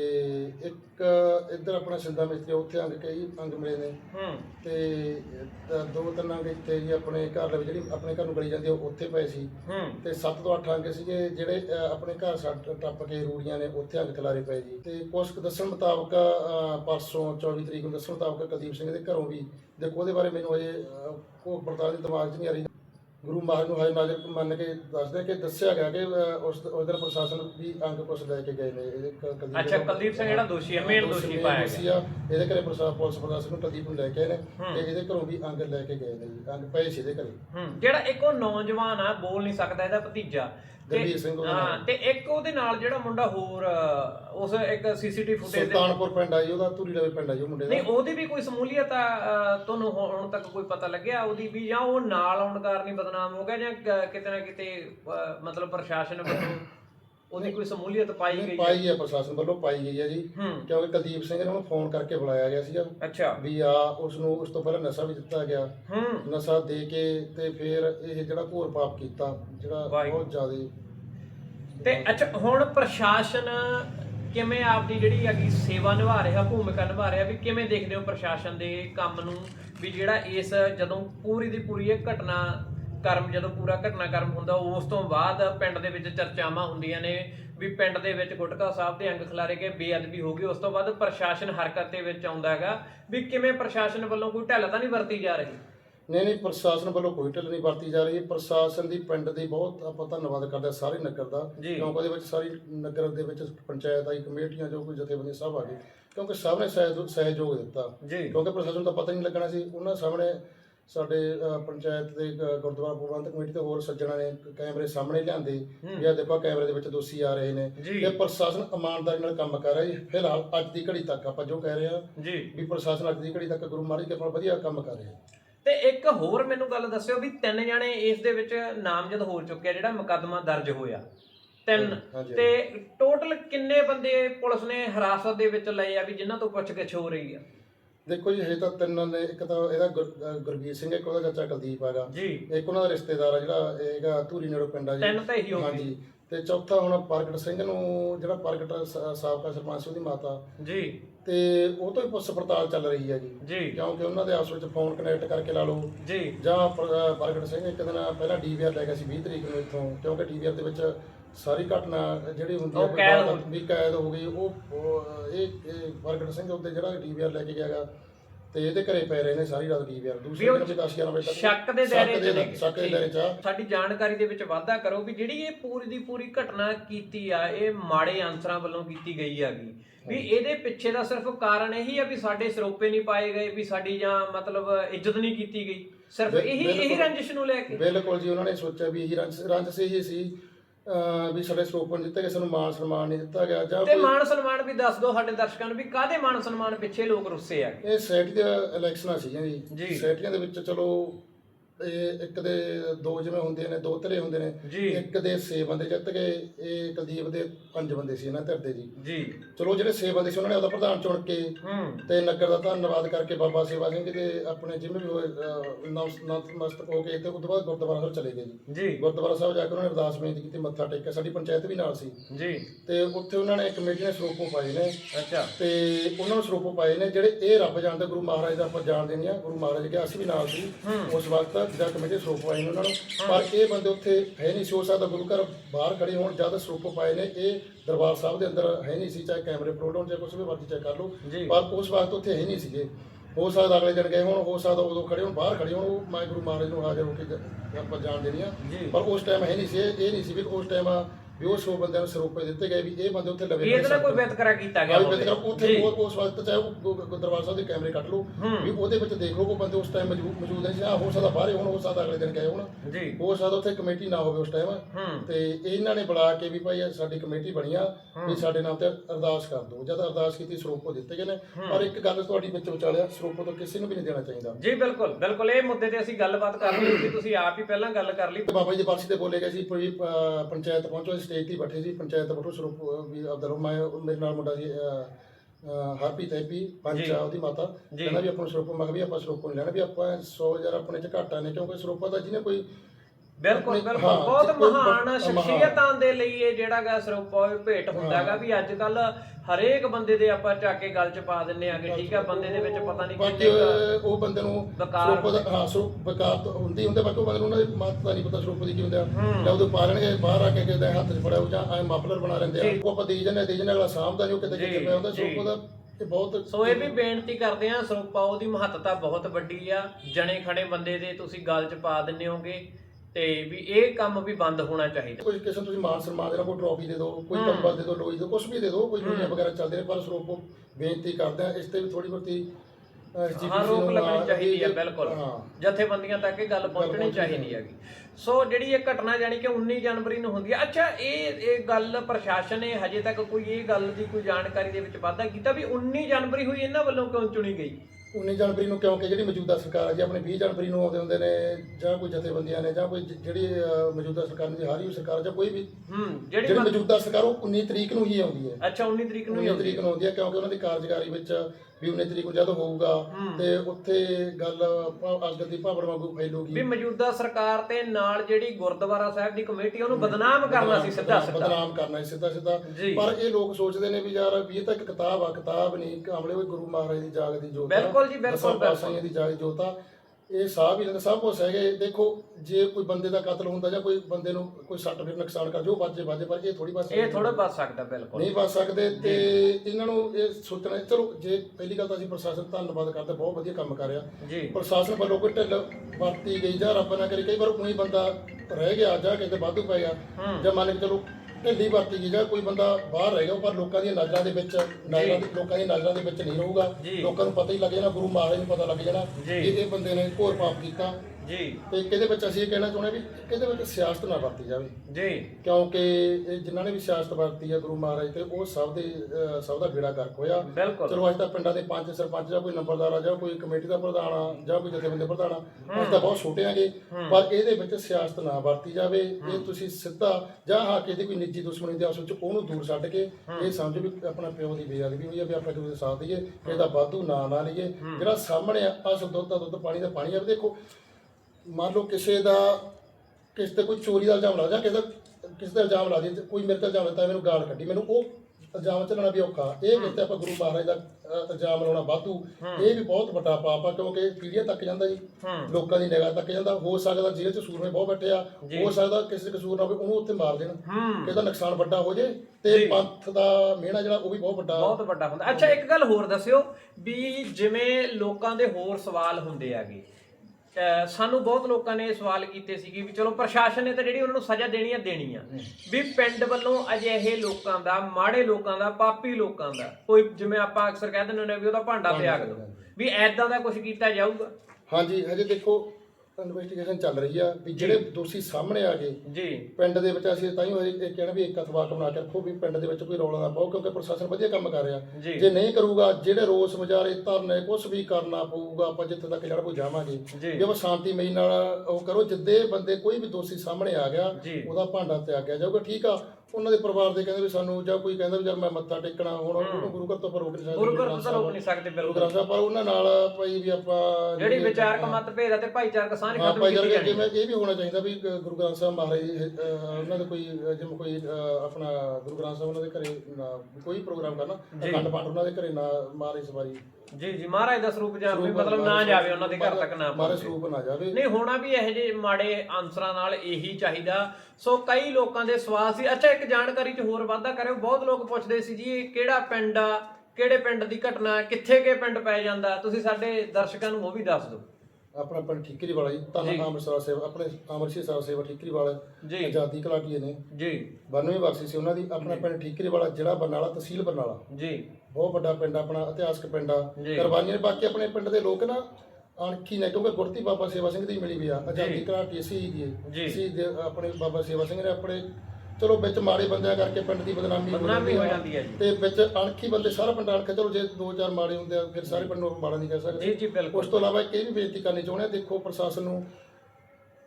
ਇੱਕ ਇੱਧਰ ਆਪਣਾ ਸਿੰਦਾ ਮਿਸਤਰੀ ਉੱਥੇ ਅੰਗ ਕਈ ਅੰਗ ਮਿਲੇ ਨੇ। ਹੂੰ। ਤੇ ਤ- ਦੋ ਤਿੰਨ ਅੰਗ ਇੱਥੇ ਜੀ ਆਪਣੇ ਘਰ ਦੇ ਵਿੱਚ ਜਿਹੜੀ ਆਪਣੇ ਘਰ ਨੂੰ ਗਲੀ ਜਾਂਦੀ ਆ, ਉੱਥੇ ਪਏ ਸੀ। ਹੂੰ। ਤੇ 7 ਤੋਂ 8 ਅੰਗ ਸੀਗੇ ਜਿਹੜੇ ਅ, ਆਪਣੇ ਘਰ ਸੱਟ ਟੱਪ ਕੇ ਰੂੜੀਆਂ ਨੇ ਉੱਥੇ ਅੰਗ ਖਿਲਾਰੇ ਪਏ ਜੀ। ਤੇ ਕੁਛ ਕੁ ਦੱਸਣ ਮੁਤਾਬਕ ਅ, ਪਰਸੋਂ 24 ਤਰੀਕ ਨੂੰ ਦੱਸਣ ਮੁਤਾਬਕ ਕੁਲਦੀਪ ਸਿੰਘ ਦੇ ਘਰੋਂ ਵੀ ਦੇਖੋ ਉਹਦੇ ਬਾਰੇ ਮੈਨੂੰ ਅਜੇ ਅ, ਕੋਈ ਪੜਤਾਲ ਦੇ ਦਿਮਾਗ 'ਚ ਨਹੀਂ ਆ ਰਹੀ। ਗੁਰੂ ਮਹਾਰਾਜ ਨੂੰ ਹਾਜ਼ਰ ਨਾਜ਼ਰ ਮੰਨ ਕੇ ਦੱਸਦੇ ਕਿ ਦੱਸਿਆ ਗਿਆ ਕਿ ਉਸ ਦਿਨ ਪ੍ਰਸ਼ਾਸਨ ਵੀ ਅੰਗ ਕੁਛ ਲੈ ਕੇ ਗਏ ਨੇ। ਇਹਦੇ ਕ- ਕੁਲਦੀਪ ਅੱਛਾ, ਕੁਲਦੀਪ ਸਿੰਘ ਜਿਹੜਾ ਦੋਸ਼ੀ ਹੈ, main ਦੋਸ਼ੀ main ਪਾਇਆ ਦੋਸ਼ੀ ਆ। ਇਹਦੇ ਘਰੇ ਪ੍ਰਸ਼ਾਸਨ ਪੁਲਿਸ ਪ੍ਰਸ਼ਾਸਨ ਨੂੰ ਕੁਲਦੀਪ ਨੂੰ ਲੈ ਕੇ ਆਏ ਨੇ ਹੂੰ। ਤੇ ਇਹਦੇ ਘਰੋਂ ਵੀ ਅੰਗ ਲੈ ਕੇ ਗਏ ਨੇ ਜੀ। ਅੰਗ ਪਏ ਸੀ ਇਹਦੇ ਘਰੇ। ਹੂੰ। ਜਿਹੜਾ ਇੱਕ ਉਹ ਨੌਜਵਾਨ ਆ ਬੋਲ ਨਹੀਂ ਸਕਦਾ ਇਹਦਾ ਭਤੀਜਾ। ਤੇ- ਦਲਬੀਰ ਸਿੰਘ ਉਹਦਾ ਹਾਂ ਨਾਮ। ਤੇ ਇੱਕ ਉਹਦੇ ਨਾਲ ਜਿਹੜਾ ਮੁੰਡਾ ਹੋਰ ਅ, ਉਸ ਇੱਕ ਸੀਸੀਟੀਵੀ ਫੁਟੇਜ ਦੇ ਸੁਲਤਾਨਪੁਰ ਪਿੰਡ ਆ ਜੀ ਉਹਦਾ ਧੂਰੀ ਲਵੇ ਪਿੰਡ ਆ ਜੀ ਉਹ ਮੁੰਡੇ ਨਹੀਂ ਦਾ ਉਹਦੀ ਵੀ ਕੋਈ ਸਮੂਲੀਅਤ ਆ ਅ, ਤੁਹਾਨੂੰ ਹੁਣ ਹੁਣ ਤੱਕ ਕੋਈ ਪਤਾ ਲੱਗਿਆ ਉਹਦੀ ਵੀ ਜਾਂ ਉਹ ਨਾਲ ਆਉਣ ਕਾਰਨ ਹੀ ਬਦਨਾਮ ਹੋ ਗਿਆ ਜਾਂ ਕ- ਕਿਤੇ ਨਾ ਕਿਤੇ ਅ, ਮਤਲਬ ਪ੍ਰਸ਼ਾਸਨ ਵੱਲੋਂ ਉਹਦੀ ਕੋਈ ਸਮੂਲੀਅਤ ਪਾਈ ਗਈ ਹੈ? ਪਾਈ ਹੈ ਪ੍ਰਸ਼ਾਸਨ ਵੱਲੋਂ ਪਾਈ ਗਈ ਹੈ ਜੀ। ਹੂੰ। ਕਿਉਂਕਿ ਕੁਲਦੀਪ ਸਿੰਘ ਨੇ ਫੋਨ ਕਰਕੇ ਬੁਲਾਇਆ ਗਿਆ ਸੀਗਾ। ਅੱਛਾ। ਵੀ ਆ ਉਸ ਨੂੰ ਉਸ ਤੋਂ ਪਹਿਲਾਂ ਨਸ਼ਾ ਵੀ ਦਿੱਤਾ ਗਿਆ। ਹੂੰ। ਨਸ਼ਾ ਦੇ ਕੇ ਤੇ ਫਿਰ ਇਹ ਜਿਹੜਾ ਘੋਰ ਪਾਪ ਕੀਤਾ ਜਿਹੜਾ ਵਾਹਿਗੁਰੂ। ਬਹੁਤ ਜ਼ਿਆਦਾ ਤੇ ਅੱਛਾ ਹੁਣ ਪ੍ਰਸ਼ਾਸਨ ਕਿਵੇਂ ਆਪਦੀ ਜਿਹੜੀ ਹੈਗੀ ਸੇਵਾ ਨਿਭਾ ਰਿਹਾ ਭੂਮਿਕਾ ਨਿਭਾ ਰਿਹਾ ਵੀ ਕਿਵੇਂ ਦੇਖਦੇ ਹੋ ਪ੍ਰਸ਼ਾਸਨ ਦੇ ਕੰਮ ਨੂੰ? ਵੀ ਜਿਹੜਾ ਇਸ ਜਦੋਂ ਪੂਰੀ ਦੀ ਪੂਰੀ ਇਹ ਘਟਨਾ ਕਰਮ ਜਦੋਂ ਪੂਰਾ ਘਟਨਾ ਕਰਮ ਹੁੰਦਾ ਉਸ ਤੋਂ ਬਾਅਦ ਪਿੰਡ ਦੇ ਵਿੱਚ ਚਰਚਾਵਾਂ ਹੁੰਦੀਆਂ ਨੇ ਵੀ ਪਿੰਡ ਦੇ ਵਿੱਚ ਗੁਟਕਾ ਸਾਹਿਬ ਦੇ ਅੰਗ ਖਿਲਾਰੇ ਗਏ ਬੇਅਦਬੀ ਹੋ ਗਈ ਉਸ ਤੋਂ ਬਾਅਦ ਪ੍ਰਸ਼ਾਸਨ ਹਰਕਤ ਦੇ ਵਿੱਚ ਆਉਂਦਾ ਹੈਗਾ ਵੀ ਕਿਵੇਂ ਪ੍ਰਸ਼ਾਸਨ ਵੱਲੋਂ ਕੋਈ ਢਿੱਲ ਤਾਂ ਨਹੀਂ ਵਰਤੀ ਜਾ ਰਹੀ? ਨਹੀਂ ਨਹੀਂ ਪ੍ਰਸ਼ਾਸਨ ਵੱਲੋਂ ਕੋਈ ਢਿੱਲ ਨਹੀਂ ਵਰਤੀ ਜਾ ਰਹੀ। ਪ੍ਰਸ਼ਾਸਨ ਦੀ ਪਿੰਡ ਦੀ ਬਹੁਤ ਆਪਾਂ ਧੰਨਵਾਦ ਕਰਦੇ ਸਾਰੇ ਨਗਰ ਦਾ। ਕਿਉਂਕਿ ਉਹਦੇ ਵਿੱਚ ਸਾਰੀ ਨਗਰ ਦੇ ਵਿੱਚ ਪੰਚਾਇਤ ਆਈ ਕਮੇਟੀਆਂ ਜੋ ਕੋਈ ਜਥੇਬੰਦੀਆਂ ਸਭ ਆ ਗਏ ਕਿਉਂਕਿ ਸਭ ਨੇ ਸਹਿਯੋਗ ਦਿੱਤਾ। ਕਿਉਂਕਿ ਪ੍ਰਸ਼ਾਸਨ ਨੂੰ ਤਾਂ ਪਤਾ ਨਹੀਂ ਲੱਗਣਾ ਸੀ ਉਹਨਾਂ ਸਾਹਮਣੇ ਸਾਡੇ ਅ, ਪੰਚਾਇਤ ਦੇ ਗੁਰਦੁਆਰਾ ਪ੍ਰਬੰਧਕ ਕਮੇਟੀ ਤੇ ਹੋਰ ਸੱਜਣਾ ਨੇ ਕੈਮਰੇ ਸਾਹਮਣੇ ਲਿਆਂਦੇ ਵੀ ਆਹ ਦੇਖੋ ਕੈਮਰੇ ਦੇ ਵਿੱਚ ਦੋਸ਼ੀ ਆ ਰਹੇ ਨੇ। ਜੀ। ਤੇ ਪ੍ਰਸ਼ਾਸਨ ਇਮਾਨਦਾਰੀ ਨਾਲ ਕੰਮ ਕਰ ਰਿਹਾ ਜੀ। ਫਿਲਹਾਲ ਅੱਜ ਦੀ ਘੜੀ ਤੱਕ ਆਪਾਂ ਜੋ ਕਹਿ ਰਹੇ ਹਾਂ ਜੀ। ਵੀ ਪ੍ਰਸ਼ਾਸਨ ਅੱਜ ਦੀ ਘੜੀ ਤੱਕ ਗੁਰੂ ਮਹਾਰਾਜ ਕਿਰਪਾ ਨਾਲ ਵਧੀਆ ਕੰਮ ਕਰ ਰਿਹਾ। ਤੇ ਇੱਕ ਹੋਰ ਮੈਨੂੰ ਗੱਲ ਦੱਸਿਓ ਵੀ ਤਿੰਨ ਜਣੇ ਇਸ ਦੇ ਵਿੱਚ ਨਾਮਜ਼ਦ ਹੋ ਚੁੱਕੇ ਆ ਜਿਹੜਾ ਮੁਕੱਦਮਾ ਦਰਜ ਹੋਇਆ। ਤਿੰਨ। ਹਾਂਜੀ। ਤੇ ਟੋਟਲ ਕਿੰਨੇ ਬੰਦੇ ਪੁਲਿਸ ਨੇ ਹਿਰਾਸਤ ਦੇ ਵਿੱਚ ਲਏ ਆ ਵੀ ਜਿਨ੍ਹਾਂ ਤੋਂ ਪੁੱਛਗਿੱਛ ਹੋ ਰਹੀ ਆ? ਦੇਖੋ ਜੀ ਹਜੇ ਤਾਂ ਤਿੰਨ ਨੇ ਇੱਕ ਤਾਂ ਇਹਦਾ ਗੁਰ- ਗੁਰਬੀਰ ਸਿੰਘ ਇੱਕ ਉਹਦਾ ਚਾਚਾ ਕੁਲਦੀਪ ਹੈਗਾ। ਜੀ। ਇੱਕ ਉਹਨਾਂ ਦਾ ਰਿਸ਼ਤੇਦਾਰ ਆ ਜਿਹੜਾ ਇਹ ਹੈਗਾ ਧੂਰੀ ਨੇੜੋ ਪਿੰਡ ਆ ਜੀ। ਤਿੰਨ ਤਾਂ ਇਹੀ ਹੋ ਗਏ। ਹਾਂਜੀ। ਤੇ ਚੌਥਾ ਹੁਣ ਪ੍ਰਗਟ ਸਿੰਘ ਨੂੰ ਜਿਹੜਾ ਪ੍ਰਗਟ ਸ- ਸਾਬਕਾ ਸਰਪੰਚ ਸੀ ਉਹਦੀ ਮਾਤਾ। ਜੀ। ਤੇ ਉਹ ਤੋਂ ਹੀ ਪੁੱਛ ਪੜਤਾਲ ਚੱਲ ਰਹੀ ਹੈਗੀ ਜੀ। ਕਿਉਂਕਿ ਉਹਨਾਂ ਦੇ ਆਪਸ ਵਿੱਚ ਫੋਨ ਕਨੈਕਟ ਕਰਕੇ ਲਾ ਲਓ। ਜੀ। ਜਾਂ ਪ੍ਰ- ਪ੍ਰਗਟ ਸਿੰਘ ਇੱਕ ਦਿਨ ਪਹਿਲਾਂ ਡੀਵੀਆਰ ਲੈ ਗਿਆ ਸੀ 20 ਤਰੀਕ ਨੂੰ ਇੱਥੋਂ। ਕਿਉਂਕਿ ਡੀਵੀਆਰ ਦੇ ਵਿੱਚ ਸਾਰੀ ਘਟਨਾ ਜਿਹੜੀ ਹੁੰਦੀ ਉਹ ਕੋਈ ਕੈਦ ਵੀ ਕੈਦ ਹੋ ਗਈ ਉਹ ਉਹ- ਇਹ ਇਹ ਪ੍ਰਗਟ ਸਿੰਘ ਉੱਤੇ ਜਿਹੜਾ ਡੀਵੀਆਰ ਲੈ ਕੇ ਗਿਆਗਾ ਤੇ ਇਹਦੇ ਘਰੇ ਪਏ ਰਹੇ ਨੇ ਸਾਰੀ ਰਾਤ ਡੀਵੀਆਰ ਦੂਸਰੇ ਵੀ ਉਹ ਦਿਨ ਵੀ 10 11 ਵਜੇ ਤੱਕ ਸ਼ੱਕ ਦੇ ਦਾਇਰੇ ਸ਼ੱਕ ਚ ਦੇ ਨੇ ਸ਼ੱਕ ਦੇ ਦਾਇਰੇ ਚ ਆ। ਸਾਡੀ ਜਾਣਕਾਰੀ ਦੇ ਵਿੱਚ ਵਾਧਾ ਕਰੋ ਵੀ ਜਿਹੜੀ ਇਹ ਪੂਰੀ ਦੀ ਪੂਰੀ ਘਟਨਾ ਕੀਤੀ ਆ ਇਹ ਮਾੜੇ ਅਨਸਰਾਂ ਵੱਲੋਂ ਕੀਤੀ ਗਈ ਹੈਗੀ। ਵੀ ਇਹਦੇ ਪਿੱਛੇ ਦਾ ਸਿਰਫ ਕਾਰਨ ਇਹੀ ਆ ਵੀ ਸਾਡੇ ਸਰੋਪੇ ਨਹੀਂ ਪਾਏ ਗਏ ਵੀ ਸਾਡੀ ਜਾਂ ਮਤਲਬ ਇੱਜ਼ਤ ਨਹੀਂ ਕੀਤੀ ਗਈ। ਸਿਰਫ ਬਿਲ- ਇਹੀ ਇਹੀ ਬਿਲਕੁਲ। ਰੰਜਿਸ਼ ਨੂੰ ਲੈ ਕੇ। ਬਿਲਕੁਲ ਜੀ ਉਹਨਾਂ ਨੇ ਸੋਚਿਆ ਵੀ ਇਹੀ ਰੰਜ ਰੰਜ ਸੇ ਹੀ ਸੀ। ਅਹ ਵੀ ਸਾਡੇ ਸਰੋਪਨ ਦਿੱਤੇ ਗਏ ਸਾਨੂੰ ਮਾਨ ਸਨਮਾਨ ਨਹੀਂ ਦਿੱਤਾ ਗਿਆ ਜਾਂ ਤੇ ਮਾਨ ਸਨਮਾਨ ਵੀ ਦੱਸ ਦਿਓ ਸਾਡੇ ਦਰਸ਼ਕਾਂ ਨੂੰ ਵੀ ਕਾਹਦੇ ਮਾਨ ਸਨਮਾਨ ਪਿੱਛੇ ਲੋਕ ਰੁੱਸੇ ਆ ਇਹ ਸੈਟ ਦੇ ਇਲੈਕਸ਼ਨਾਂ ਸੀਗੀਆਂ ਜੀ। ਜੀ ਸੈਟੀਆਂ ਦੇ ਵਿੱਚ ਚਲੋ ਇਹ ਇੱਕ ਦੇ ਦੋ ਜਿਵੇਂ ਹੁੰਦੇ ਨੇ ਦੋ ਧਰੇ ਹੁੰਦੇ ਨੇ। ਜੀ। ਇੱਕ ਦੇ 6 ਬੰਦੇ ਜਿੱਤ ਗਏ ਇਹ ਕੁਲਦੀਪ ਦੇ 5 ਬੰਦੇ ਸੀ ਇਹਨਾਂ ਧਿਰ ਦੇ ਜੀ। ਜੀ। ਚਲੋ ਜਿਹੜੇ 6 ਬੰਦੇ ਸੀ ਉਹਨਾਂ ਨੇ ਉਹਦਾ ਪ੍ਰਧਾਨ ਚੁਣ ਕੇ ਹੂੰ। ਤੇ ਨਗਰ ਦਾ ਧੰਨਵਾਦ ਕਰਕੇ ਬਾਬਾ ਸੇਵਾ ਸਿੰਘ ਦੇ ਆਪਣੇ ਜਿਵੇਂ ਵੀ ਹੋਏ ਅਹ, ਨਮਸ- ਨਤਮਸਤਕ ਹੋ ਕੇ ਤੇ ਉਸ ਤੋਂ ਬਾਅਦ ਗੁਰਦੁਆਰਾ ਸਾਹਿਬ ਚਲੇ ਗਏ ਜੀ। ਜੀ। ਗੁਰਦੁਆਰਾ ਸਾਹਿਬ ਜਾ ਕੇ ਉਹਨਾਂ ਨੇ ਅਰਦਾਸ ਬੇਨਤੀ ਕੀਤੀ ਮੱਥਾ ਟੇਕਿਆ ਸਾਡੀ ਪੰਚਾਇਤ ਵੀ ਨਾਲ ਸੀ। ਜੀ। ਤੇ ਉੱਥੇ ਉਹਨਾਂ ਨੇ ਕਮੇਟੀ ਨੇ ਸਰੂਪੋਂ ਪਾਏ ਨੇ। ਅੱਛਾ। ਤੇ ਉਹਨਾਂ ਨੂੰ ਸਰੂਪੋਂ ਪਾਏ ਨੇ ਜਿਹੜੇ ਇਹ ਰੱਬ ਜਾਣਦਾ ਗੁਰੂ ਮਹਾਰਾਜ ਦਾ ਆਪਾਂ ਜਾਣਦੇ ਨਹੀਂ ਆ ਗੁਰੂ ਮਹਾਰਾਜ ਕਿਹਾ ਅਸੀਂ ਵੀ ਨਾਲ ਸੀ। ਉਸ ਵਕਤ ਜਦ ਕਮੇਟੀ ਸਰੂਪ ਪਾਏ ਨੇ ਉਹਨਾਂ ਨੂੰ ਪਰ ਇਹ ਬੰਦੇ ਉੱਥੇ ਹੈ ਨਹੀਂ ਸੀ ਹੋ ਸਕਦਾ ਗੁਰੂ ਘਰ ਬਾਹਰ ਖੜੇ ਹੋਣ ਜਦ ਸਰੂਪ ਪਾਏ ਨੇ ਇਹ ਦਰਬਾਰ ਸਾਹਿਬ ਦੇ ਅੰਦਰ ਹੈ ਨਹੀਂ ਸੀ ਚਾਹੇ ਕੈਮਰੇ ਪ੍ਰੋਡ ਹੋਣ ਕੁਝ ਵੀ ਮਰਜ਼ੀ ਚੈੱਕ ਕਰ। ਲਓ ਪਰ ਉਸ ਵਕਤ ਉੱਥੇ ਹੈ ਨਹੀਂ ਸੀਗੇ ਹੋ ਸਕਦਾ ਅਗਲੇ ਦਿਨ ਗਏ ਹੋਣ ਹੋ ਸਕਦਾ ਉਦੋਂ ਖੜੇ ਹੋਣ ਬਾਹਰ ਖੜੇ ਹੋਣ ਉਹ ਮੈਂ ਗੁਰੂ ਮਹਾਰਾਜ ਨੂੰ ਹਾਜ਼ਰ ਹੋ ਕੇ ਆਪਾਂ ਜਾਣ ਦੇਣੀ ਆ। ਪਰ ਉਸ ਟਾਈਮ ਹੈ ਨਹੀਂ ਸੀ ਇਹ ਇਹ ਨਹੀਂ ਸੀ ਵੀ ਉਸ ਟਾਈਮ ਵੀ ਉਹ ਸੌ ਬੰਦਿਆਂ ਨੂੰ ਸਰੂਪੇ ਦਿੱਤੇ ਗਏ ਵੀ ਇਹ ਬੰਦੇ ਉੱਥੇ ਲਵੇ ਇਹਦੇ ਨਾਲ ਕੋਈ ਵਿਤਕਰਾ ਕੀਤਾ ਗਿਆ ਹਾਂ ਹੋਵੇ। ਉੱਥੇ ਜੀ। ਉਹ- ਉਸ ਵਕਤ ਚਾਹੇ ਉਹ ਦਰਬਾਰ ਸਾਹਿਬ ਦੇ ਕੈਮਰੇ ਕੱਢ ਲਓ। ਵੀ ਉਹਦੇ ਵਿੱਚ ਦੇਖ ਲਓ ਉਹ ਬੰਦੇ ਉਸ ਟਾਈਮ ਮੌਜੂਦ ਨਹੀਂ ਸੀ ਹਾਂ ਹੋ ਸਕਦਾ ਬਾਹਰੇ ਹੋਣ ਹੋ ਸਕਦਾ ਅਗਲੇ ਦਿਨ ਗਏ ਹੋਣ। ਜੀ। ਹੋ ਸਕਦਾ ਉੱਥੇ ਕਮੇਟੀ ਨਾ ਹੋਵੇ ਉਸ ਟਾਈਮ ਹੂੰ। ਤੇ ਇਹਨਾਂ ਨੇ ਬੁਲਾ ਕੇ ਵੀ ਭਾਈ ਸਾਡੀ ਕਮੇਟੀ ਬਣੀ ਆ ਵੀ ਸਾਡੇ ਨਾਮ ਤੇ ਅਰਦਾਸ ਕਰ ਦਿਓ। ਜਦ ਅਰਦਾਸ ਕੀਤੀ ਸਰੂਪੋ ਦਿੱਤੇ ਗਏ ਨੇ। ਪਰ ਇੱਕ ਗੱਲ ਤੁਹਾਡੀ ਵਿੱਚ ਵਿਚਾਲਿਆ ਸਰੂਪੋ ਤੋਂ ਕਿਸੇ ਨੂੰ ਵੀ ਨਹੀਂ ਦੇਣਾ ਚਾਹੀਦਾ। ਜੀ ਬਿਲਕੁਲ ਬਿਲਕੁਲ। ਇਹ ਮੁੱਦੇ ਤੇ ਅਸੀਂ ਗੱਲਬਾਤ ਕਰ ਲਈ ਸੀ ਤੁਸੀਂ ਆਪ ਹੀ ਪਹਿਲਾਂ ਗੱਲ ਕਰ ਲਈ। ਬਾਬਾ ਜੀ ਦੇ ਬਖਸ਼ ਤੇ ਬੋਲੇ ਗਏ ਸੀ ਪੰਚਾਇਤ ਪਹੁੰਚੋ ਸਟੇਜ ਤੇ ਬੈਠੇ ਸੀ ਪੰਚਾਇਤ ਬੈਠੋ ਸਰੂਪ ਵੀ ਮੈਂ ਮੇਰੇ ਨਾਲ ਮੁੰਡਾ ਸੀ ਹਰਪ੍ਰੀਤ ਹੈਪੀ ਪੰਚ। ਆ ਉਹਦੀ ਮਾਤਾ। ਕਹਿੰਦਾ ਵੀ ਆਪਾਂ ਨੂੰ ਸਰੂਪ ਮੰਗ ਵੀ ਆਪਾਂ ਸਰੂਪ ਨਹੀਂ ਲੈਣਾ ਵੀ ਆਪਾਂ 100 ਹਜ਼ਾਰ ਆਪਣੇ ਚ ਘਾਟਾ ਨੇ ਕਿਉਂਕਿ ਸਰੂਪਾ ਦਾ ਜਿਹਨੇ ਕੋਈ ਬਿਲਕੁਲ ਬਿਲਕੁਲ। ਹਾਂ, ਬਹੁਤ ਮਹਾਨ ਮਹਾਨ- ਸ਼ਖਸੀਅਤਾਂ ਦੇ ਲਈ ਇਹ ਜਿਹੜਾ ਗਾ ਸਰੋਪਾ ਭੇਟ ਹੁੰਦਾਗਾ ਵੀ ਅੱਜ ਕੱਲ ਹਰੇਕ ਬੰਦੇ ਦੇ ਆਪਾਂ ਚੱਕ ਕੇ ਗੱਲ ਚ ਪਾ ਦਿੰਨੇ ਆ ਕਿ ਠੀਕ ਆ ਬੰਦੇ ਦੇ ਵਿੱਚ ਪਤਾ ਨਹੀਂ ਬਾਕੀ ਕਿੰਨੇ ਕੁ- ਉਹ ਬੰਦੇ ਨੂੰ ਵਕਾਰ ਸਰੂਪ ਦਾ ਹਾਂ ਸਰੂਪ ਵਕਾਰ ਤਾਂ ਹੁੰਦੀ ਹੁੰਦੇ ਬਾਕੀ ਉਹ ਬੰਦੇ ਨੂੰ ਉਹਨਾਂ ਦੀ ਮਾਤਾ ਨਹੀਂ ਪਤਾ ਸਰੂਪ ਦੀ ਕੀ ਹੁੰਦਾ। ਜਾਂ ਉਹਦੇ ਪਾ ਲੈਣਗੇ ਬਾਹਰ ਆ ਕੇ ਕਿਸੇ ਦੇ ਹੱਥ 'ਚ ਫੜਿਆ ਉਹ ਜਾਂ ਐ ਮਫਲਰ ਬਣਾ ਲੈਂਦੇ ਆ। ਜੀ। ਉਹ ਆਪਾਂ ਦੇ ਜੰਨੇ ਦੇ ਜੰਨੇ ਅਗਲਾ ਸਾਹਮਣੇ ਉਹ ਕਿਤੇ ਜੀ, ਕਿਤੇ ਪਿਆ ਹੁੰਦਾ। ਜੀ। ਸਰੂਪ ਦਾ ਇਹ ਬਹੁਤ ਸੋ ਇਹ ਵੀ ਬੇਨਤੀ ਕਰਦੇ ਆ ਸਰੋਪਾ ਉਹਦੀ ਮਹੱਤਤਾ ਬਹੁਤ ਵੱਡੀ ਆ। ਜਣੇ ਖੜੇ ਬੰਦੇ ਦੇ ਤੁਸੀਂ ਗੱਲ ਚ ਪਾ ਦਿੰਨੇ ਹੋਗੇ। ਤੇ ਵੀ ਇਹ ਕੰਮ ਵੀ ਬੰਦ ਹੋਣਾ ਚਾਹੀਦਾ। ਕੋਈ ਕਿਸੇ ਨੂੰ ਤੁਸੀਂ ਮਾਨ ਸਨਮਾਨ ਦੇਣਾ ਕੋਈ ਟਰੋਫੀ ਦੇ ਦਿਓ ਕੋਈ। ਕੰਬਲ ਦੇ ਦਿਓ ਲੋਈ ਦੇ ਕੁਝ ਵੀ ਦੇ ਦਿਓ ਕੋਈ ਦੁਨੀਆ ਵਗੈਰਾ ਚੱਲਦੇ ਨੇ ਪਰ ਸਰੂਪ ਬੇਨਤੀ ਕਰਦੇ ਇਸ ਤੇ ਵੀ ਥੋੜੀ ਬਹੁਤੀ ਹਾਂ ਰੋਕ ਲੱਗਣੀ ਚਾਹੀਦੀ ਹੈ ਬਿਲਕੁਲ। ਜਥੇਬੰਦੀਆਂ ਤੱਕ ਇਹ ਗੱਲ ਪਹੁੰਚਣੀ ਪਹੁੰਚਣੀ ਚਾਹੀਦੀ ਹੈਗੀ। ਸੋ ਜਿਹੜੀ ਇਹ ਘਟਨਾ ਜਾਨੀ ਕਿ 19 ਜਨਵਰੀ ਨੂੰ ਹੁੰਦੀ ਹੈ ਅੱਛਾ ਇਹ ਇਹ ਗੱਲ ਪ੍ਰਸ਼ਾਸਨ ਨੇ ਹਜੇ ਤੱਕ ਕੋਈ ਇਹ ਗੱਲ ਦੀ ਕੋਈ ਜਾਣਕਾਰੀ ਦੇ ਵਿੱਚ ਵਾਧਾ ਕੀਤਾ ਵੀ 19 ਜਨਵਰੀ ਹੋਈ ਇਹਨਾਂ ਵੱਲੋਂ ਕਿਉਂ ਚੁਣੀ ਗਈ? 19 ਜਨਵਰੀ ਨੂੰ ਕਿਉਂਕਿ ਜਿਹੜੀ ਮੌਜੂਦਾ ਸਰਕਾਰ ਹੈ ਜੀ ਆਪਣੇ 20 ਜਨਵਰੀ ਨੂੰ ਆਉਂਦੇ ਹੁੰਦੇ ਨੇ ਜਾਂ ਕੋਈ ਜਥੇਬੰਦੀਆਂ ਨੇ ਜਾਂ ਕੋਈ ਜ- ਜਿਹੜੀ ਅਹ, ਮੌਜੂਦਾ ਸਰਕਾਰ ਦੀ ਹਾਰੀ ਹੋਈ ਸਰਕਾਰ ਜਾਂ ਕੋਈ ਵੀ। ਹੂੰ ਜਿਹੜੀ ਮੌਜੂਦਾ ਸਰਕਾਰ ਉਹ 19 ਤਰੀਕ ਨੂੰ ਹੀ ਆਉਂਦੀ ਹੈ। ਅੱਛਾ 19 ਤਰੀਕ ਨੂੰ ਹੀ 19 ਹੁੰਦੀ ਤਰੀਕ ਨੂੰ ਆਉਂਦੀ ਹੈ ਕਿਉਂਕਿ ਉਹਨਾਂ ਦੀ ਕਾਰਜਕਾਰੀ ਵਿੱਚ ਵੀ 19 ਤਰੀਕ ਨੂੰ ਜਦੋਂ ਹੋਊਗਾ ਹੂੰ। ਤੇ ਉੱਥੇ ਗੱਲ ਭ- ਅੱਗ ਦੀ ਭਾਵੜ ਵਾਂਗੂ ਵੀ ਫੈਲੂਗੀ ਮੌਜੂਦਾ ਸਰਕਾਰ ਤੇ ਨਾਲ ਜਿਹੜੀ ਗੁਰਦੁਆਰਾ ਸਾਹਿਬ ਦੀ ਕਮੇਟੀ ਉਹਨੂੰ ਬਦਨਾਮ ਕਰਨਾ ਸੀ ਸਿੱਧਾ ਸਿੱਧਾ ਬਦਨਾਮ ਕਰਨਾ ਹੈ ਸਿੱਧਾ ਸਿੱਧਾ ਜੀ। ਪਰ ਇਹ ਲੋਕ ਸੋਚਦੇ ਨੇ ਵੀ ਯਾਰ ਵੀ ਇਹ ਤਾਂ ਇੱਕ ਕਿਤਾਬ ਆ ਕਿਤਾਬ ਨਹੀਂ ਕਮਲੇ ਉਹ ਗੁਰੂ ਮਹਾਰਾਜ ਦੀ ਜਾਗ ਦੀ ਜੋਤ ਆ। ਬਿਲਕੁਲ ਜੀ, ਬਿਲਕੁਲ, ਦਸਾਂ ਬਿਲਕੁਲ। ਪਾਤਸ਼ਾਹੀਆਂ ਦੀ ਜਾਗ ਦੀ ਜੋਤ ਆ ਇਹ ਸਾਹ ਵੀ ਲੈਂਦਾ ਸਭ ਕੁਛ ਹੈਗੇ ਦੇਖੋ ਜੇ ਕੋਈ ਬੰਦੇ ਦਾ ਕਤਲ ਹੁੰਦਾ ਜਾਂ ਕੋਈ ਬੰਦੇ ਨੂੰ ਕੋਈ ਸੱਟ ਫਿਰ ਨੁਕਸਾਨ ਕਰ ਜੋ ਬਾਜੇ ਬਾਜੇ ਪਰ ਇਹ ਥੋੜੀ ਬਸ ਇਹ ਥੋੜਾ ਬਚ ਸਕਦਾ ਬਿਲਕੁਲ। ਨਹੀਂ ਬਚ ਸਕਦੇ ਤੇ ਇਹਨਾਂ ਨੂੰ ਇਹ ਸੋਚਣਾ ਚਲੋ ਜੇ ਪਹਿਲੀ ਗੱਲ ਤਾਂ ਅਸੀਂ ਪ੍ਰਸ਼ਾਸਨ ਧੰਨਵਾਦ ਕਰਦੇ ਬਹੁਤ ਵਧੀਆ ਕੰਮ ਕਰ ਰਿਹਾ। ਪ੍ਰਸ਼ਾਸਨ ਵੱਲੋਂ ਕੋਈ ਢਿੱਲ ਵਰਤੀ ਗਈ ਜਾਂ ਰੱਬ ਨਾ ਕਰੇ ਕਈ ਵਾਰ ਕੋਈ ਬੰਦਾ ਰਹਿ ਗਿਆ ਜਾਂ ਕਿਤੇ ਵਾਧੂ ਪੈ ਗਿਆ। ਜਾਂ ਮੰਨ ਕੇ ਚਲੋ ਢਿੱਲੀ ਵਰਤੀ ਗਈ ਜਾਂ ਕੋਈ ਬੰਦਾ ਬਾਹਰ ਰਹਿ ਗਿਆ ਪਰ ਲੋਕਾਂ ਦੀਆਂ ਨਜ਼ਰਾਂ ਦੇ ਵਿੱਚ ਨਜ਼ਰਾਂ ਦੇ ਲੋਕਾਂ ਦੀਆਂ ਨਜ਼ਰਾਂ ਦੇ ਵਿੱਚ ਨਹੀਂ ਰਹੂਗਾ ਜੀ। ਲੋਕਾਂ ਨੂੰ ਪਤਾ ਹੀ ਲੱਗ ਜਾਣਾ ਗੁਰੂ ਮਹਾਰਾਜ ਨੂੰ ਪਤਾ ਲੱਗ ਜਾਣਾ ਜੀ। ਕਿ ਇਹ ਬੰਦੇ ਨੇ ਘੋਰ ਪਾਪ ਕੀਤਾ ਜੀ। ਤੇ ਕਿਹਦੇ ਵਿੱਚ ਅਸੀਂ ਇਹ ਕਹਿਣਾ ਚਾਹੁੰਦੇ ਵੀ ਇਹਦੇ ਵਿੱਚ ਸਿਆਸਤ ਨਾ ਵਰਤੀ ਜਾਵੇ? ਜੀ। ਕਿਉਂਕਿ ਇਹ ਜਿਨ੍ਹਾਂ ਨੇ ਵੀ ਸਿਆਸਤ ਵਰਤੀ ਹੈ ਗੁਰੂ ਮਹਾਰਾਜ ਤੇ ਉਹ ਸਭ ਦੇ ਅਹ, ਸਭ ਦਾ ਬੇੜਾ ਗਰਕ ਹੋਇਆ। ਬਿਲਕੁਲ। ਚਲੋ ਅੱਜ ਤਾਂ ਪਿੰਡਾਂ ਦੇ ਪੰਚ ਸਰਪੰਚ ਜਾਂ ਕੋਈ ਨੰਬਰਦਾਰ ਆ ਜਾਂ ਕੋਈ ਕਮੇਟੀ ਦਾ ਪ੍ਰਧਾਨ ਆ ਜਾਂ ਕੋਈ ਜਥੇਬੰਦੀ ਪ੍ਰਧਾਨ ਆ ਅਸੀਂ ਤਾਂ ਬਹੁਤ ਛੋਟੇ ਆਂਗੇ। ਪਰ ਇਹਦੇ ਵਿੱਚ ਸਿਆਸਤ ਨਾ ਵਰਤੀ ਜਾਵੇ। ਇਹ ਤੁਸੀਂ ਸਿੱਧਾ ਜਾਂ ਹਾਂ ਦੀ ਕੋਈ ਨਿੱਜੀ ਦੁਸ਼ਮਣੀ ਦੇ ਆਪਸ ਵਿੱਚ ਉਹਨੂੰ ਦੂਰ ਛੱਡ ਕੇ ਇਹ ਸਮਝੋ ਵੀ ਆਪਣਾ ਪਿਓ ਦੀ ਬੇਅਦਬੀ ਹੋਈ ਆ ਵੀ ਆਪਾਂ ਕਿਸੇ ਦੇ ਸਾਥ ਦਈਏ ਕਿਸੇ ਦਾ ਵਾਧੂ ਨਾ ਨਾ ਲਈਏ। ਜਿਹੜਾ ਸਾਹਮਣੇ ਆ ਅਸਲ ਦੁੱਧ ਦਾ ਦੁੱਧ ਪਾਣੀ ਦਾ ਪਾਣੀ ਆ ਵੀ ਦੇਖੋ ਮੰਨ ਲਓ ਕਿਸੇ ਦਾ ਕਿਸੇ ਤੇ ਕੋਈ ਚੋਰੀ ਦਾ ਇਲਜ਼ਾਮ ਲਾ ਜਾਂ ਕਿਸੇ ਦਾ ਕਿਸੇ ਦਾ ਇਲਜ਼ਾਮ ਲਾ ਦੇ ਕੋਈ ਮੇਰੇ ਤੇ ਇਲਜ਼ਾਮ ਲਾਤਾ ਮੈਨੂੰ ਗਾਲ ਕੱਢੀ ਮੈਨੂੰ ਉਹ ਇਲਜ਼ਾਮ ਚੱਲਣਾ ਵੀ ਔਖਾ। ਇਹ ਕਿਤੇ ਆਪਾਂ ਗੁਰੂ ਮਹਾਰਾਜ ਦਾ ਇਲਜ਼ਾਮ ਲਾਉਣਾ ਵਾਧੂ। ਇਹ ਵੀ ਬਹੁਤ ਵੱਡਾ ਪਾਪ ਆ ਕਿਉਂਕਿ ਪੀੜੀਆਂ ਤੱਕ ਜਾਂਦਾ ਜੀ। ਲੋਕਾਂ ਦੀ ਨਿਗਾਹ ਤੱਕ ਜਾਂਦਾ। ਹੋ ਸਕਦਾ ਜੇਲ੍ਹ 'ਚ ਸੂਰਮੇ ਬਹੁਤ ਬੈਠੇ ਆ। ਹੋ ਸਕਦਾ ਕਿਸੇ ਕਸੂਰ ਨਾ ਹੋਵੇ ਉਹਨੂੰ ਉੱਥੇ ਮਾਰ ਦੇਣ। ਹੂੰ। ਕਿਸੇ ਦਾ ਨੁਕਸਾਨ ਵੱਡਾ ਹੋ ਜੇ ਤੇ ਪੰਥ ਦਾ ਮਿਹਣਾ ਜਿਹੜਾ ਉਹ ਵੀ ਬਹੁਤ ਵੱਡਾ। ਬਹੁਤ ਵੱਡਾ ਹੁੰਦਾ। ਅੱਛਾ ਇੱਕ ਗੱਲ ਹੋਰ ਦੱਸਿਓ ਵੀ ਜਿਵੇਂ ਲੋਕਾਂ ਦੇ ਹੋਰ ਸਵਾਲ ਹੁੰਦੇ ਆਗੇ ਸਾਨੂੰ ਬਹੁਤ ਲੋਕਾਂ ਨੇ ਇਹ ਸਵਾਲ ਕੀਤੇ ਸੀਗੇ ਵੀ ਚਲੋ ਪ੍ਰਸ਼ਾਸਨ ਨੇ ਤਾਂ ਜਿਹੜੀ ਉਹਨਾਂ ਨੂੰ ਸਜ਼ਾ ਦੇਣੀ ਆ ਦੇਣੀ ਆ। ਵੀ ਪਿੰਡ ਵੱਲੋਂ ਅਜਿਹੇ ਲੋਕਾਂ ਦਾ ਮਾੜੇ ਲੋਕਾਂ ਦਾ ਪਾਪੀ ਲੋਕਾਂ ਦਾ ਕੋਈ ਜਿਵੇਂ ਆਪਾਂ ਅਕਸਰ ਕਹਿ ਦਿੰਦੇ ਹੁੰਦੇ ਆ ਵੀ ਉਹਦਾ ਭਾਂਡਾ ਤਿਆਗ ਦਿਓ। ਵੀ ਐਦਾਂ ਦਾ ਕੁਝ ਕੀਤਾ ਜਾਊਗਾ? ਹਾਂਜੀ ਹਜੇ ਦੇਖੋ ਇਨਵੈਸਟੀਗੇਸ਼ਨ ਚੱਲ ਰਹੀ ਆ ਵੀ ਜਿਹੜੇ ਦੋਸ਼ੀ ਸਾਹਮਣੇ ਆ ਗਏ ਜੀ। ਪਿੰਡ ਦੇ ਵਿੱਚ ਅਸੀਂ ਤਾਂ ਹੀ ਇਹ ਕਹਿਣਾ ਵੀ ਇੱਕ ਅਥਵਾਕ ਬਣਾ ਕੇ ਰੱਖੋ ਵੀ ਪਿੰਡ ਦੇ ਵਿੱਚ ਕੋਈ ਰੌਲਾ ਨਾ ਪਾਓ ਕਿਉਂਕਿ ਪ੍ਰਸ਼ਾਸਨ ਵਧੀਆ ਕੰਮ ਕਰ ਰਿਹਾ। ਜੀ। ਨਹੀਂ ਕਰੂਗਾ ਜਿਹੜੇ ਰੋਸ ਮੁਜ਼ਾਹਰੇ ਧਰਨੇ ਕੁਝ ਵੀ ਕਰਨਾ ਪਊਗਾ ਆਪਾਂ ਜਿੱਥੇ ਤੱਕ ਜਿਹੜਾ ਕੋਈ ਜਾਵਾਂਗੇ। ਜੀ। ਉਹ ਸ਼ਾਂਤੀਮਈ ਨਾਲ ਉਹ ਕਰੋ ਜਿੱਦੇ ਬੰਦੇ ਕੋਈ ਵੀ ਦੋਸ਼ੀ ਸਾਹਮਣੇ ਆ ਗਿਆ ਉਹਦਾ ਭਾਂਡਾ ਤਿਆਗਿਆ ਜਾਊਗਾ ਠੀਕ ਆ। ਉਹਨਾਂ ਦੇ ਪਰਿਵਾਰ ਦੇ ਕਹਿੰਦੇ ਵੀ ਸਾਨੂੰ ਜਾਂ ਕੋਈ ਕਹਿੰਦਾ ਵੀ ਜਦ ਮੈਂ ਮੱਥਾ ਟੇਕਣਾ ਹੁਣ ਉਹਨੂੰ ਗੁਰੂ ਘਰ ਤੋਂ ਪਰ ਰੋਕ ਨਹੀਂ ਸਕਦੇ ਗੁਰੂ ਘਰ ਤੋਂ ਰੋਕ ਨਹੀਂ ਸਕਦੇ ਗੁਰੂ ਬਿਲਕੁਲ। ਗ੍ਰੰਥ ਸਾਹਿਬ ਪਰ ਉਹਨਾਂ ਨਾਲ ਭਾਈ ਵੀ ਆਪਾਂ ਜਿਹੜੀ ਵਿਚਾਰਕ ਮਤਭੇਦ ਆ ਤੇ ਭਾਈਚਾਰਕ ਸਾਂਝ ਹਾਂ ਖਤਮ ਕੀਤੀ ਜਾਣੀ ਜਿਵੇਂ ਇਹ ਵੀ ਹੋਣਾ ਚਾਹੀਦਾ ਵੀ ਗੁਰੂ ਗ੍ਰੰਥ ਸਾਹਿਬ ਮਹਾਰਾਜ ਉਹਨਾਂ ਦੇ ਕੋਈ ਜਿਵੇਂ ਕੋਈ ਆਪਣਾ ਗੁਰੂ ਗ੍ਰੰਥ ਸਾਹਿਬ ਉਹਨਾਂ ਦੇ ਘਰੇ ਕੋਈ ਪ੍ਰੋਗਰਾਮ ਕਰਨਾ ਅਖੰਡ ਪਾਠ ਉਹਨਾਂ ਦੇ ਘਰੇ ਨਾ ਮਾਰੇ ਇਸ ਵਾਰੀ ਜੀ ਜੀ ਮਹਾਰਾਜ ਦਾ ਸਰੂਪ ਜਾਂ ਵੀ ਮਤਲਬ ਨਾ ਜਾਵੇ ਉਹਨਾਂ ਦੇ ਘਰ ਤੱਕ ਨਾ ਪਹੁੰਚੇ। ਸਰੂਪ ਨਾ ਜਾਵੇ। ਨਹੀਂ ਹੋਣਾ ਵੀ ਇਹੋ ਜਿਹੇ ਮਾੜੇ ਆਨਸਰਾਂ ਨਾਲ ਇਹੀ ਚਾਹੀਦਾ। ਸੋ ਕਈ ਲੋਕਾਂ ਦੇ ਸਵਾਲ ਸੀ ਅੱਛਾ ਇੱਕ ਜਾਣਕਾਰੀ 'ਚ ਹੋਰ ਵਾਧਾ ਕਰਿਓ। ਬਹੁਤ ਲੋਕ ਪੁੱਛਦੇ ਸੀ ਜੀ ਇਹ ਕਿਹੜਾ ਪਿੰਡ ਆ? ਕਿਹੜੇ ਪਿੰਡ ਦੀ ਘਟਨਾ ਕਿੱਥੇ ਕੇ ਪਿੰਡ ਪੈ ਜਾਂਦਾ? ਤੁਸੀਂ ਸਾਡੇ ਦਰਸ਼ਕਾਂ ਨੂੰ ਉਹ ਵੀ ਦੱਸ ਦਿਓ। ਆਪਣਾ ਪਿੰਡ ਠੀਕਰੀ ਵਾਲਾ ਜੀ। ਧੰਨ ਅੰਮ੍ਰਿਤਸਰ ਸੇਵਾ ਆਪਣੇ ਅੰਮ੍ਰਿਤਸਰ ਸਾਹਿਬ ਸੇਵਾ ਠੀਕਰੀ ਵਾਲਾ ਜੀ। ਆਜ਼ਾਦੀ ਘਲਾਟੀਏ ਨੇ ਜੀ। 92 ਵਾਰਸੀ ਸੀ ਉਹਨਾਂ ਦੀ। ਆਪਣਾ ਪਿੰਡ ਠੀਕਰੀ ਵਾਲਾ ਜ਼ਿਲ੍ਹਾ ਬਰਨਾਲਾ ਤਹਿਸੀਲ ਬਰਨਾਲਾ। ਜੀ। ਬਹੁਤ ਵੱਡਾ ਪਿੰਡ ਆ ਆਪਣਾ ਇਤਿਹਾਸਕ ਪਿੰਡ ਆ। ਜੀ। ਕੁਰਬਾਨੀਆਂ ਨੇ ਬਾਕੀ ਆਪਣੇ ਪਿੰਡ ਦੇ ਲੋਕ ਨਾ ਅਣਖੀ ਨੇ ਕਿਉਂਕਿ ਗੁਰਤੀ ਬਾਬਾ ਸੇਵਾ ਸਿੰਘ ਦੀ ਮਿਲੀ ਵੀ ਆ। ਆਜ਼ਾਦੀ ਘਰਾਟੀ ਸੀ ਜੀ। ਸੀ ਆਪਣੇ ਬਾਬਾ ਸੇਵਾ ਸਿੰਘ ਨੇ ਆਪਣੇ ਚਲੋ ਵਿੱਚ ਮਾੜੇ ਬੰਦਿਆਂ ਕਰਕੇ ਪਿੰਡ ਦੀ ਬਦਨਾਮੀ ਬਦਨਾਮੀ ਹੋ। ਜਾਂਦੀ ਹੈ ਜੀ। ਤੇ ਵਿੱਚ ਅਣਖੀ ਬੰਦੇ ਸਾਰਾ ਪਿੰਡ ਅਣਖ ਚਲੋ ਜੇ ਦੋ ਚਾਰ ਮਾੜੇ ਹੁੰਦੇ ਆ ਫਿਰ ਸਾਰੇ ਪਿੰਡ ਨੂੰ ਮਾੜਾ ਨਹੀਂ ਕਹਿ ਸਕਦੇ। ਜੀ ਜੀ ਬਿਲਕੁਲ। ਉਸ ਤੋਂ ਇਲਾਵਾ ਇੱਕ ਇਹ ਵੀ ਬੇਨਤੀ ਕਰਨੀ ਚਾਹੁੰਦੇ ਆ ਦੇਖੋ ਪ੍ਰਸ਼ਾਸਨ ਨੂੰ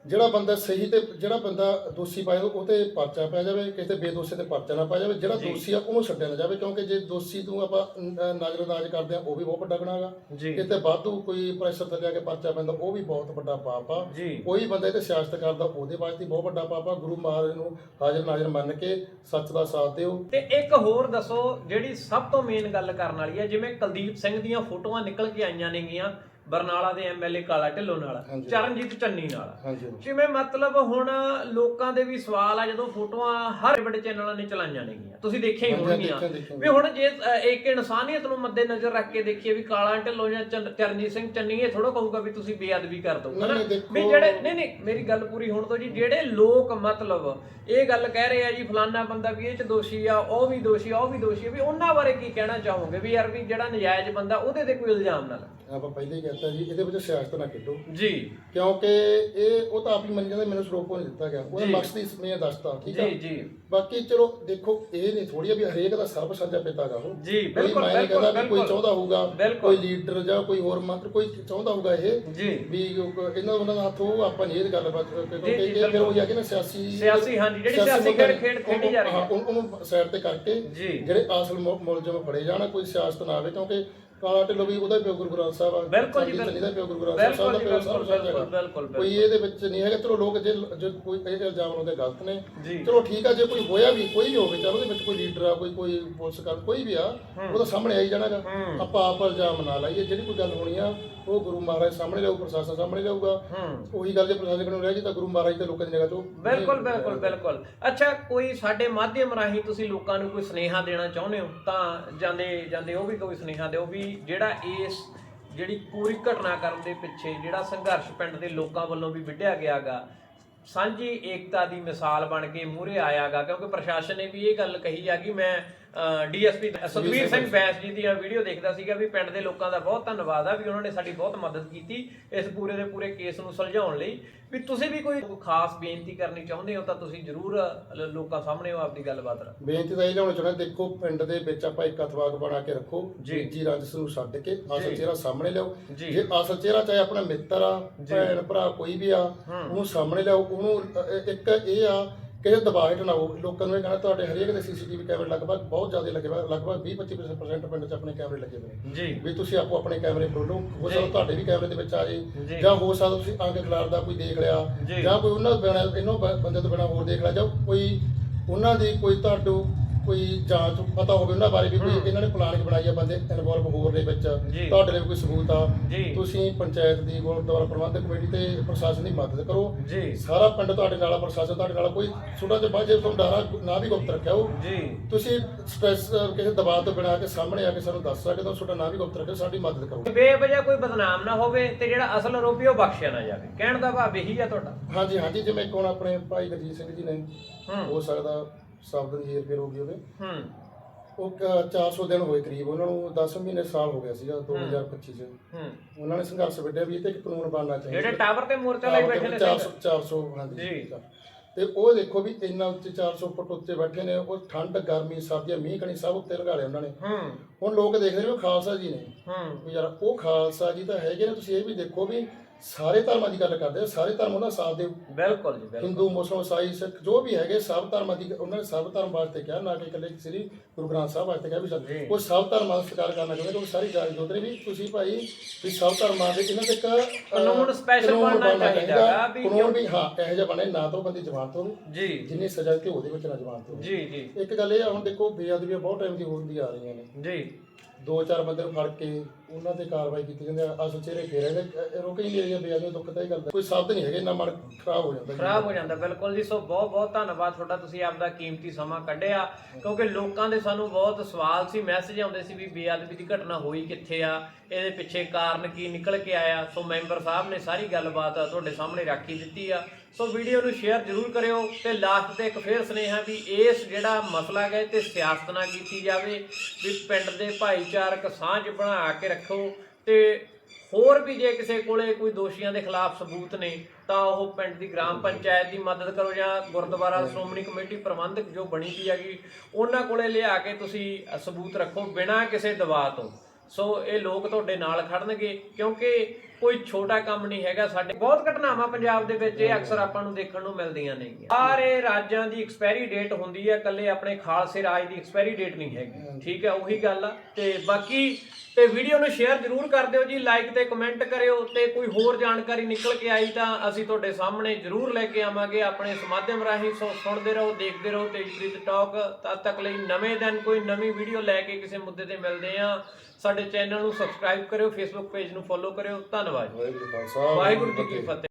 ਜਿਹੜਾ ਬੰਦਾ ਸਹੀ ਤੇ ਜਿਹੜਾ ਬੰਦਾ ਦੋਸ਼ੀ ਪਾਇਆ ਉਹ ਤੇ ਪਰਚਾ ਪੈ ਜਾਵੇ ਕਿਸੇ ਬੇਦੋਸ਼ੀ ਤੇ ਪਰਚਾ ਨਾ ਪਾਇਆ ਜਾਵੇ ਜਿਹੜਾ ਦੋਸ਼ੀ ਆ ਉਹਨੂੰ ਛੱਡਿਆ ਨਾ ਜਾਵੇ ਕਿਉਂਕਿ ਜੇ ਦੋਸ਼ੀ ਨੂੰ ਆਪਾਂ ਨਜ਼ਰਅੰਦਾਜ਼ ਕਰਦੇ ਆ ਉਹ ਵੀ ਬਹੁਤ ਵੱਡਾ ਗੁਨਾਹ ਹੈਗਾ। ਕਿਤੇ ਵਾਧੂ ਕੋਈ ਪ੍ਰੈਸ਼ਰ ਥੱਲੇ ਆ ਕੇ ਪਰਚਾ ਪੈਂਦਾ ਉਹ ਵੀ ਬਹੁਤ ਵੱਡਾ ਪਾਪ ਆ। ਕੋਈ ਬੰਦਾ ਇਹ ਤੇ ਸਿਆਸਤ ਕਰਦਾ ਉਹਦੇ ਵਾਸਤੇ ਬਹੁਤ ਵੱਡਾ ਪਾਪ ਆ। ਗੁਰੂ ਮਹਾਰਾਜ ਨੂੰ ਹਾਜ਼ਰ ਨਾਜ਼ਰ ਮੰਨ ਕੇ ਸੱਚ ਦਾ ਸਾਥ ਦਿਓ। ਤੇ ਇੱਕ ਹੋਰ ਦੱਸੋ ਜਿਹੜੀ ਸਭ ਤੋਂ ਮੇਨ ਗੱਲ ਕਰਨ ਵਾਲੀ ਹੈ ਜਿਵੇਂ ਕੁਲਦੀਪ ਸਿੰਘ ਦੀਆਂ ਫੋਟੋਆਂ ਨਿਕਲ ਕੇ ਆਈਆਂ ਨੇਗੀਆਂ ਬਰਨਾਲਾ ਦੇ ਐਮਐਲਏ ਕਾਲਾ ਢਿੱਲੋਂ ਨਾਲ। ਚਰਨਜੀਤ ਚੰਨੀ ਨਾਲ। ਜਿਵੇਂ ਮਤਲਬ ਹੁਣ ਲੋਕਾਂ ਦੇ ਵੀ ਸਵਾਲ ਆ ਜਦੋਂ ਫੋਟੋਆਂ ਹਰ ਵੱਡੇ ਚੈਨਲਾਂ ਨੇ ਚਲਾਈਆਂ ਨੇਗੀਆਂ। ਤੁਸੀਂ ਦੇਖਿਆ ਹੀ ਹੋਣਗੀਆਂ। ਵੀ ਹੁਣ ਜੇ ਇੱਕ ਇਨਸਾਨੀਅਤ ਨੂੰ ਮੱਦੇ ਨਜ਼ਰ ਰੱਖ ਕੇ ਦੇਖੀਏ ਵੀ ਕਾਲਾ ਢਿੱਲੋਂ ਜਾਂ ਚਰਨਜੀਤ ਸਿੰਘ ਚੰਨੀ ਇਹ ਥੋੜਾ ਕਹੂਗਾ ਵੀ ਤੁਸੀਂ ਬੇਅਦਬੀ ਕਰ ਦੋ ਹਨਾ? ਵੀ ਜਿਹੜੇ ਨਹੀਂ ਨਹੀਂ ਮੇਰੀ ਗੱਲ ਪੂਰੀ ਹੋਣ ਤੋਂ ਜੀ ਜਿਹੜੇ ਲੋਕ ਮਤਲਬ ਇਹ ਗੱਲ ਕਹਿ ਰਹੇ ਆ ਜੀ ਫਲਾਨਾ ਬੰਦਾ ਵੀ ਇਹ ਚ ਦੋਸ਼ੀ ਆ ਉਹ ਵੀ ਦੋਸ਼ੀ ਆ ਉਹ ਵੀ ਦੋਸ਼ੀ ਵੀ ਉਹਨਾਂ ਬਾਰੇ ਕੀ ਕਹਿਣਾ ਚਾਹੋਗੇ? ਵੀ ਯਾਰ ਵੀ ਜਿਹੜਾ ਨਜਾਇਜ਼ ਬੰਦਾ ਉਹਦੇ ਤੇ ਕੋਈ ਇਲਜ਼ਾਮ ਨਾ ਲਾਓ ਆਪਾਂ ਪਹਿਲੇ ਹੀ ਕਹਤਾ ਜੀ ਇਹਦੇ ਵਿੱਚ ਸਿਆਸਤ ਨਾ ਖੇਡੋ। ਜੀ। ਕਿਉਂਕਿ ਇਹ ਉਹ ਤਾਂ ਆਪ ਹੀ ਮੰਨ ਜਾਂਦਾ ਮੈਨੂੰ ਸਰੋਪੋ ਨਹੀਂ ਦਿੱਤਾ ਗਿਆ। ਉਹਦਾ ਜੀ। ਮਕਸਦ ਇਸ ਨੇ ਦੱਸਤਾ ਠੀਕ ਆ? ਜੀ ਜੀ। ਬਾਕੀ ਚਲੋ ਦੇਖੋ ਇਹ ਨਹੀਂ ਥੋੜੀ ਆ ਵੀ ਹਰੇਕ ਦਾ ਸਰਬ ਸਾਂਝਾ ਪਿਤਾ ਗਾ ਉਹ। ਜੀ ਕੋਈ ਬਿਲਕੁਲ ਮੈਂ ਨਹੀਂ ਬਿਲਕੁਲ ਕਹਿੰਦਾ ਵੀ ਕੋਈ ਬਿਲਕੁਲ। ਚਾਹੁੰਦਾ ਹੋਊਗਾ ਬਿਲਕੁਲ। ਕੋਈ ਲੀਡਰ ਜਾਂ ਕੋਈ ਹੋਰ ਮੰਤਰੀ ਕੋਈ ਚਾਹੁੰਦਾ ਹੋਊਗਾ ਇਹ ਜੀ। ਵੀ ਉਹ- ਇਹਨਾਂ ਉਹਨਾਂ ਦਾ ਹੱਥ ਉਹ ਆਪਾਂ ਨਹੀਂ ਇਹ ਗੱਲਬਾਤ ਕਿਉਂਕਿ ਜੀ, ਇਹ ਫਿਰ ਬਿਲਕੁਲ। ਉਹ ਆ ਕਿ ਨਾ ਸਿਆਸੀ ਸਿਆਸੀ ਹਾਂਜੀ ਜਿਹੜੀ ਸਿਆਸੀ ਖੇਡ ਖੇਡ ਖੇਡੀ ਜਾ ਰਹੀ ਹਾਂ, ਹੈ ਉਹਨੂੰ- ਉਹਨੂੰ ਸਾਈਡ ਤੇ ਕਰਕੇ ਜੀ। ਜਿਹੜੇ ਅਸਲ ਮੁ- ਮੁਲਜ਼ਮ ਫੜੇ ਜਾਣ ਕੋਈ ਸਿਆਸਤ ਨਾ ਆਵੇ ਕਿਉਂਕਿ ਕਾਲਾ ਢਿੱਲੋਂ ਵੀ ਉਹਦਾ ਪਿਓ ਗੁਰੂ ਗ੍ਰੰਥ ਸਾਹਿਬ ਆ। ਬਿਲਕੁਲ ਜੀ, ਬਿਲਕੁਲ। ਦਾ ਪਿਓ ਗੁਰੂ ਗ੍ਰੰਥ ਸਾਹਿਬ ਬਿਲਕੁਲ ਦਾ ਪਿਓ ਬਿਲਕੁਲ ਬਿਲਕੁਲ ਕੋਈ ਇਹਦੇ ਵਿੱਚ ਨਹੀਂ ਹੈਗਾ ਚਲੋ ਲੋਕ ਜੇ ਜੇ ਕੋਈ ਇਹ ਇਲਜ਼ਾਮ ਲਾਉਂਦੇ ਗਲਤ ਨੇ ਜੀ। ਚਲੋ ਠੀਕ ਆ ਜੇ ਕੋਈ ਹੋਇਆ ਵੀ ਕੋਈ ਵੀ ਹੋਵੇ ਚਲੋ ਉਹਦੇ ਵਿੱਚ ਕੋਈ ਲੀਡਰ ਆ ਕੋਈ ਕੋਈ ਪੁਲਿਸ ਕਰ ਕੋਈ ਵੀ ਆ ਉਹ ਤਾਂ ਸਾਹਮਣੇ ਆਈ ਜਾਣਾਗਾ। ਹੂੰ। ਆਪਾਂ ਆਪ ਇਲਜ਼ਾਮ ਨਾ ਲਾਈਏ ਜਿਹੜੀ ਕੋਈ ਗੱਲ ਹੋਣੀ ਆ ਉਹ ਗੁਰੂ ਮਹਾਰਾਜ ਸਾਹਮਣੇ ਲਿਆਊ ਪ੍ਰਸ਼ਾਸਨ ਸਾਹਮਣੇ ਹੂੰ। ਉਹੀ ਗੱਲ ਜੇ ਪ੍ਰਸ਼ਾਸਨ ਕੋਲ ਰਹਿ ਜੀ ਤਾਂ ਗੁਰੂ ਮਹਾਰਾਜ ਤੇ ਲੋਕਾਂ ਦੀ ਨਿਗਾਹ 'ਚੋਂ ਬਿਲਕੁਲ ਬਿਲਕੁਲ ਬਿਲਕੁਲ। ਅੱਛਾ ਕੋਈ ਸਾਡੇ ਮਾਧਿਅਮ ਰਾਹੀਂ ਤੁਸੀਂ ਲੋਕਾਂ ਨੂੰ ਕੋਈ ਸੁਨੇਹਾ ਦੇਣਾ ਚਾਹੁੰਦੇ ਹੋ? ਤਾਂ ਜਾਂਦੇ ਜਾਂਦੇ ਉਹ ਵੀ ਕੋਈ ਸੁਨੇਹਾ ਦਿਓ ਵੀ ਜਿਹੜਾ ਇਸ ਜਿਹੜੀ ਪੂਰੀ ਘਟਨਾ ਕਰਨ ਦੇ ਪਿੱਛੇ ਜਿਹੜਾ ਸੰਘਰਸ਼ ਪਿੰਡ ਦੇ ਲੋਕਾਂ ਵੱਲੋਂ ਵੀ ਵਿੱਢਿਆ ਗਿਆਗਾ ਸਾਂਝੀ ਏਕਤਾ ਦੀ ਮਿਸਾਲ ਬਣ ਕੇ ਮੂਹਰੇ ਆਇਆਗਾ ਕਿਉਂਕਿ ਪ੍ਰਸ਼ਾਸਨ ਨੇ ਵੀ ਇਹ ਗੱਲ ਕਹੀ ਆ ਕਿ ਮੈਂ ਡੀਐਸਪੀ ਸੁਖਵੀਰ ਸਿੰਘ ਬੈਂਸ ਜੀ ਦੀਆਂ ਵੀਡੀਓ ਦੇਖਦਾ ਸੀਗਾ ਵੀ ਪਿੰਡ ਦੇ ਲੋਕਾਂ ਦਾ ਬਹੁਤ ਧੰਨਵਾਦ ਆ ਵੀ ਉਹਨਾਂ ਨੇ ਸਾਡੀ ਬਹੁਤ ਮਦਦ ਕੀਤੀ ਇਸ ਪੂਰੇ ਦੇ ਪੂਰੇ ਕੇਸ ਨੂੰ ਸੁਲਝਾਉਣ ਲਈ ਵੀ ਤੁਸੀਂ ਵੀ ਕੋਈ ਖਾਸ ਬੇਨਤੀ ਕਰਨੀ ਚਾਹੁੰਦੇ ਹੋ ਤਾਂ ਤੁਸੀਂ ਜ਼ਰੂਰ ਲੋਕਾਂ ਸਾਹਮਣੇ ਉਹ ਆਪਦੀ ਗੱਲਬਾਤ ਰੱਖੋ ਬੇਨਤੀ ਤਾਂ ਇਹ ਲਿਆਉਣਾ ਚਾਹੁੰਦਾ ਦੇਖੋ ਪਿੰਡ ਦੇ ਵਿੱਚ ਆਪਾਂ ਇੱਕ ਅਥਵਾਕ ਬਣਾ ਕੇ ਰੱਖੋ ਜੀ। ਰੰਜਸ ਨੂੰ ਛੱਡ ਕੇ। ਅਸਲ ਚਿਹਰਾ ਸਾਹਮਣੇ ਲਿਆਓ ਜੀ। ਅਸਲ ਚਿਹਰਾ ਚਾਹੇ ਆਪਣਾ ਮਿੱਤਰ ਆ। ਭੈਣ ਭਰਾ ਕੋਈ ਵੀ ਆ। ਉਹਨੂੰ ਸਾਹਮਣੇ ਲਿਆਓ ਉਹਨੂੰ ਇੱਕ ਇਹ ਆ ਕਿਸੇ ਦਬਾਅ ਹੇਠ ਨਾ ਹੋ ਲੋਕਾਂ ਨੂੰ ਇਹ ਕਹਿਣਾ ਤੁਹਾਡੇ ਹਰੇਕ ਦੇ ਸੀਸੀਟੀਵੀ ਕੈਮਰੇ ਲਗਭਗ ਬਹੁਤ ਜ਼ਿਆਦਾ ਲੱਗੇ ਹੋਏ ਆ, ਲਗਭਗ 20-25% ਪਿੰਡ 'ਚ ਆਪਣੇ ਕੈਮਰੇ ਲੱਗੇ ਹੋਏ ਨੇ ਜੀ ਵੀ ਤੁਸੀਂ ਆਪੋ ਆਪਣੇ ਕੈਮਰੇ ਖੋਲੋ ਹੋ ਜੀ। ਸਕਦਾ ਤੁਹਾਡੇ ਵੀ ਕੈਮਰੇ ਦੇ ਵਿੱਚ ਆ ਜੀ। ਜੇ ਜਾਂ ਹੋ ਸਕਦਾ ਤੁਸੀਂ ਅੰਗ ਖਿਲਾਰ ਦਾ ਕੋਈ ਦੇਖ ਲਿਆ ਜੀ। ਜਾਂ ਕੋਈ ਉਹਨਾਂ ਬਿਨਾਂ ਇਹਨੋਂ ਬ- ਬੰਦੇ ਤੋਂ ਬਿਨਾਂ ਹੋਰ ਦੇਖ ਲਿਆ ਜਾਂ ਕੋਈ ਉਹਨਾਂ ਦੀ ਕੋਈ ਤੁਹਾਨੂੰ ਕੋਈ ਜਾਂਚ ਪਤਾ ਹੋਵੇ ਉਹਨਾਂ ਬਾਰੇ ਵੀ ਕੋਈ। ਇਹਨਾਂ ਨੇ ਪਲਾਨਿੰਗ ਬਣਾਈ ਆ ਬੰਦੇ ਇਨਵੋਲਵ ਹੋਰ ਦੇ ਵਿੱਚ। ਜੀ। ਤੁਹਾਡੇ ਲਈ ਕੋਈ ਸਬੂਤ ਆ। ਜੀ। ਤੁਸੀਂ ਪੰਚਾਇਤ ਦੀ ਗੁਰਦੁਆਰਾ ਪ੍ਰਬੰਧਕ ਕਮੇਟੀ ਤੇ ਪ੍ਰਸ਼ਾਸਨ ਦੀ ਮਦਦ ਕਰੋ। ਜੀ। ਸਾਰਾ ਪਿੰਡ ਤੁਹਾਡੇ ਨਾਲ ਆ, ਪ੍ਰਸ਼ਾਸਨ ਤੁਹਾਡੇ ਨਾਲ ਆ, ਕੋਈ ਛੋਟਾ ਜਿਹਾ ਬਾਅਦ ਜੇ ਤੁਹਾਨੂੰ ਡਾਰਾ ਨਾ ਵੀ ਗੁਪਤ ਰੱਖਿਆ ਹੋ ਜੀ। ਤੁਸੀਂ ਸਟ੍ਰੈਸ ਕਿਸੇ ਦਬਾਅ ਤੋਂ ਬਿਨਾਂ ਕੇ ਸਾਹਮਣੇ ਆ ਕੇ ਸਾਨੂੰ ਦੱਸ ਸਕਦੇ ਹੋ ਤੁਹਾਡਾ ਨਾਂ ਵੀ ਗੁਪਤ ਰੱਖਿਓ ਸਾਡੀ ਮਦਦ ਕਰੋ। ਬੇਵਜ੍ਹਾ ਕੋਈ ਬਦਨਾਮ ਨਾ ਹੋਵੇ ਤੇ ਜਿਹੜਾ ਅਸਲ ਆਰੋਪੀ ਉਹ ਬਖਸ਼ਿਆ ਨਾ ਜਾਵੇ। ਕਹਿਣ ਦਾ ਭਾਵ ਇਹੀ ਆ ਤੁਹਾਡਾ। ਹਾਂਜੀ ਹਾਂਜੀ ਜਿਵੇਂ ਕੋਣ ਆਪਣੇ ਭਾਈ ਗਰਜੀਤ ਸਿੰਘ ਜੀ ਨੇ ਹੂੰ। ਹੋ ਸਕਦਾ ਸ਼ਬਦ ਦੀ ਹੇਰ ਫੇਰ ਹੋ ਗਈ ਉਹਦੇ। ਹੂੰ। ਉਹ ਕ- 400 ਦਿਨ ਹੋਏ ਕਰੀਬ ਉਹਨਾਂ ਨੂੰ 10 ਮਹੀਨੇ ਸਾਲ ਹੋ ਗਿਆ ਸੀਗਾ 2025 ਚ। ਹੂੰ। ਉਹਨਾਂ ਨੇ ਸੰਘਰਸ਼ ਵਿੱਢਿਆ ਵੀ ਇਹ ਤੇ ਇੱਕ ਕਾਨੂੰਨ ਬਣਨਾ ਚਾਹੀਦਾ। ਜਿਹੜੇ ਟਾਵਰ ਤੇ ਮੋਰਚਾ ਲਈ ਬੈਠੇ ਨੇ 400 400 ਹਾਂਜੀ ਜੀ। ਤੇ। ਉਹ ਦੇਖੋ ਵੀ ਇੰਨਾ ਉੱਚੇ 400 ਫੁੱਟ ਉੱਤੇ ਬੈਠੇ ਨੇ ਉਹ ਠੰਡ ਗਰਮੀ ਸਰਦੀਆਂ ਮੀਂਹ ਕਣੀ ਸਭ ਉੱਤੇ ਲਗਾ ਲਿਆ ਉਹਨਾਂ ਨੇ। ਹੂੰ। ਹੁਣ ਲੋਕ ਦੇਖਦੇ ਨੇ ਵੀ ਖਾਲਸਾ ਜੀ ਨੇ। ਹੂੰ। ਵੀ ਯਾਰ ਉਹ ਖਾਲਸਾ ਜੀ ਤਾਂ ਹੈਗੇ ਨੇ ਤੁਸੀਂ ਇਹ ਵੀ ਦੇਖੋ ਵੀ ਸਾਰੇ ਧਰਮਾਂ ਦੀ ਗੱਲ ਕਰਦੇ ਆ ਸਾਰੇ ਧਰਮ ਉਹਨਾਂ ਦਾ ਸਾਥ ਦੇ ਬਿਲਕੁਲ ਜੀ ਬਿਲਕੁਲ। ਹਿੰਦੂ ਮੁਸਲਮਾਨ ਈਸਾਈ ਸਿੱਖ ਜੋ ਵੀ ਹੈਗੇ ਸਭ ਧਰਮਾਂ ਦੀ ਉਹਨਾਂ ਨੇ ਸਭ ਧਰਮ ਵਾਸਤੇ ਕਿਹਾ ਨਾ ਕਿ ਇਕੱਲੇ ਸ੍ਰੀ ਗੁਰੂ ਗ੍ਰੰਥ ਸਾਹਿਬ ਵਾਸਤੇ ਕਿਹਾ ਵੀ ਸਭ। ਉਹ ਸਭ ਧਰਮਾਂ ਦਾ ਸਤਿਕਾਰ ਕਰਨਾ ਚਾਹੁੰਦੇ ਕਿਉਂਕਿ ਸਾਰੀ ਜਾਤ ਜੋਤਰੇ ਵੀ ਤੁਸੀਂ ਭਾਈ ਵੀ ਸਭ ਧਰਮਾਂ ਦੇ ਇਹਨਾਂ ਤੇ ਇੱਕ ਕਾਨੂੰਨ ਕਾਨੂੰਨ ਬਣਨਾ ਚਾਹੀਦਾ ਵੀ ਕਾਨੂੰਨ ਵੀ ਹਾਂ ਇਹੋ ਜਿਹਾ ਬਣੇ ਨਾ ਤਾਂ ਬੰਦੇ ਜਵਾਨ ਤੋਂ ਜੀ। ਜਿੰਨੀ ਸਜ਼ਾ ਤੇ ਉਹਦੇ ਵਿੱਚ ਨਾ ਜਵਾਨ ਤੋਂ। ਜੀ ਜੀ। ਇੱਕ ਗੱਲ ਇਹ ਹੁਣ ਦੇਖੋ ਬੇਅਦਬੀਆਂ ਬਹੁਤ ਟਾਈਮ ਦੀ ਹੁੰਦੀ ਆ ਰਹੀਆਂ ਨੇ। ਜੀ। ਦੋ ਚਾਰ ਬੰਦੇ ਨੂੰ ਫੜ ਕੇ ਉਹਨਾਂ ਤੇ ਕਾਰਵਾਈ ਕੀਤੀ ਜਾਂਦੀ ਆ, ਅਸਲ ਚਿਹਰੇ ਫੇਰ ਹੈਗੇ ਹੀ ਨਹੀਂ ਰਹੀਆਂ ਬੇਅਦਬੀ ਦੁੱਖ ਗੱਲ ਕੋਈ ਸ਼ਬਦ ਨਹੀਂ ਹੈਗੇ, ਇੰਨਾ ਮਨ ਖਰਾਬ ਹੋ ਜਾਂਦਾ ਖਰਾਬ ਹੋ ਜਾਂਦਾ, ਬਿਲਕੁਲ ਜੀ। ਸੋ ਬਹੁਤ ਬਹੁਤ ਧੰਨਵਾਦ ਤੁਹਾਡਾ, ਤੁਸੀਂ ਆਪਦਾ ਕੀਮਤੀ ਸਮਾਂ ਕੱਢਿਆ। ਕਿਉਂਕਿ ਲੋਕਾਂ ਦੇ ਸਾਨੂੰ ਬਹੁਤ ਸਵਾਲ ਸੀ, ਮੈਸੇਜ ਆਉਂਦੇ ਸੀ ਵੀ ਬੇਅਦਬੀ ਦੀ ਘਟਨਾ ਹੋਈ ਕਿੱਥੇ ਆ, ਇਹਦੇ ਪਿੱਛੇ ਕਾਰਨ ਕੀ ਨਿਕਲ ਕੇ ਆਇਆ। ਸੋ ਮੈਂਬਰ ਸਾਹਿਬ ਨੇ ਸਾਰੀ ਗੱਲਬਾਤ ਤੁਹਾਡੇ ਸਾਹਮਣੇ ਰੱਖੀ ਦਿੱਤੀ ਆ। ਸੋ ਵੀਡੀਓ ਨੂੰ ਸ਼ੇਅਰ ਜ਼ਰੂਰ ਕਰਿਓ ਤੇ ਲਾਸਟ ਤੇ ਇੱਕ ਫੇਰ ਸੁਨੇਹਾ ਵੀ ਇਸ ਜਿਹੜਾ ਮਸਲਾ ਹੈ ਤੇ ਸਿਆਸਤ ਨਾ ਕੀਤੀ ਜਾਵੇ, ਵੀ ਪਿੰਡ ਦੇ ਭਾਈਚਾਰਕ ਸਾਂਝ ਬਣਾ ਕੇ ਰੱਖੋ ਤੇ ਹੋਰ ਵੀ ਜੇ ਕਿਸੇ ਕੋਲੇ ਕੋਈ ਦੋਸ਼ੀਆਂ ਦੇ ਖਿਲਾਫ ਸਬੂਤ ਨੇ ਤਾਂ ਉਹ ਪਿੰਡ ਦੀ ਗ੍ਰਾਮ ਪੰਚਾਇਤ ਦੀ ਮਦਦ ਕਰੋ ਜਾਂ ਗੁਰਦੁਆਰਾ ਸ਼੍ਰੋਮਣੀ ਕਮੇਟੀ ਪ੍ਰਬੰਧਕ ਜੋ ਬਣੀ ਪਈ ਹੈਗੀ ਉਹਨਾਂ ਕੋਲੇ ਲਿਆ ਕੇ ਤੁਸੀਂ ਸਬੂਤ ਰੱਖੋ ਬਿਨਾਂ ਕਿਸੇ ਦਬਾਅ ਤੋਂ। ਸੋ ਇਹ ਲੋਕ ਤੁਹਾਡੇ ਨਾਲ ਖੜਨਗੇ ਕਿਉਂਕਿ ਕੋਈ ਛੋਟਾ ਕੰਮ ਨਹੀਂ ਹੈਗਾ ਸਾਡੇ। ਬਹੁਤ ਘਟਨਾਵਾਂ ਪੰਜਾਬ ਦੇ ਵਿੱਚ ਇਹ ਅਕਸਰ ਆਪਾਂ ਨੂੰ ਦੇਖਣ ਨੂੰ ਮਿਲਦੀਆਂ ਨੇ। ਸਾਰੇ ਰਾਜਾਂ ਦੀ ਐਕਸਪਾਇਰੀ ਡੇਟ ਹੁੰਦੀ ਹੈ ਇਕੱਲੇ ਆਪਣੇ ਖਾਲਸੇ ਰਾਜ ਦੀ ਐਕਸਪਾਇਰੀ ਡੇਟ ਨਹੀਂ ਹੈਗੀ। ਠੀਕ ਹੈ ਉਹੀ ਗੱਲ ਆ। ਤੇ ਬਾਕੀ ਤੇ ਵੀਡੀਓ ਨੂੰ ਸ਼ੇਅਰ ਜ਼ਰੂਰ ਕਰ ਦਿਓ ਜੀ ਲਾਈਕ ਤੇ ਕਮੈਂਟ ਕਰਿਓ ਤੇ ਕੋਈ ਹੋਰ ਜਾਣਕਾਰੀ ਨਿਕਲ ਕੇ ਆਈ ਤਾਂ ਅਸੀਂ ਤੁਹਾਡੇ ਸਾਹਮਣੇ ਜ਼ਰੂਰ ਲੈ ਕੇ ਆਵਾਂਗੇ। ਆਪਣੇ ਇਸ ਮਾਧਿਅਮ ਰਾਹੀਂ ਸੋ ਸੁਣਦੇ ਰਹੋ ਦੇਖਦੇ ਰਹੋ ਤੇਜਪ੍ਰੀਤ ਟਾਕ ਤਦ ਤੱਕ ਲਈ ਨਵੇਂ ਦਿਨ ਕੋਈ ਨਵੀਂ ਵੀਡੀਓ ਲੈ ਕੇ ਕਿਸੇ ਮੁੱਦੇ ਤੇ ਮਿਲਦੇ ਆ ਸਾਡੇ ਚੈਨਲ ਨੂੰ ਸਬਸਕ੍ਰਾਈਬ ਕਰਿਓ ਫੇਸਬੁੱਕ ਪੇਜ ਨੂੰ ਫੋਲੋ ਕਰਿਓ। ਧੰਨਵਾਦ ਵਾਹਿਗੁਰੂ ਜੀ ਕਾ ਖਾਲਸਾ ਵਾਹਿਗੁਰੂ ਜੀ ਕੀ ਫਤਿਹ।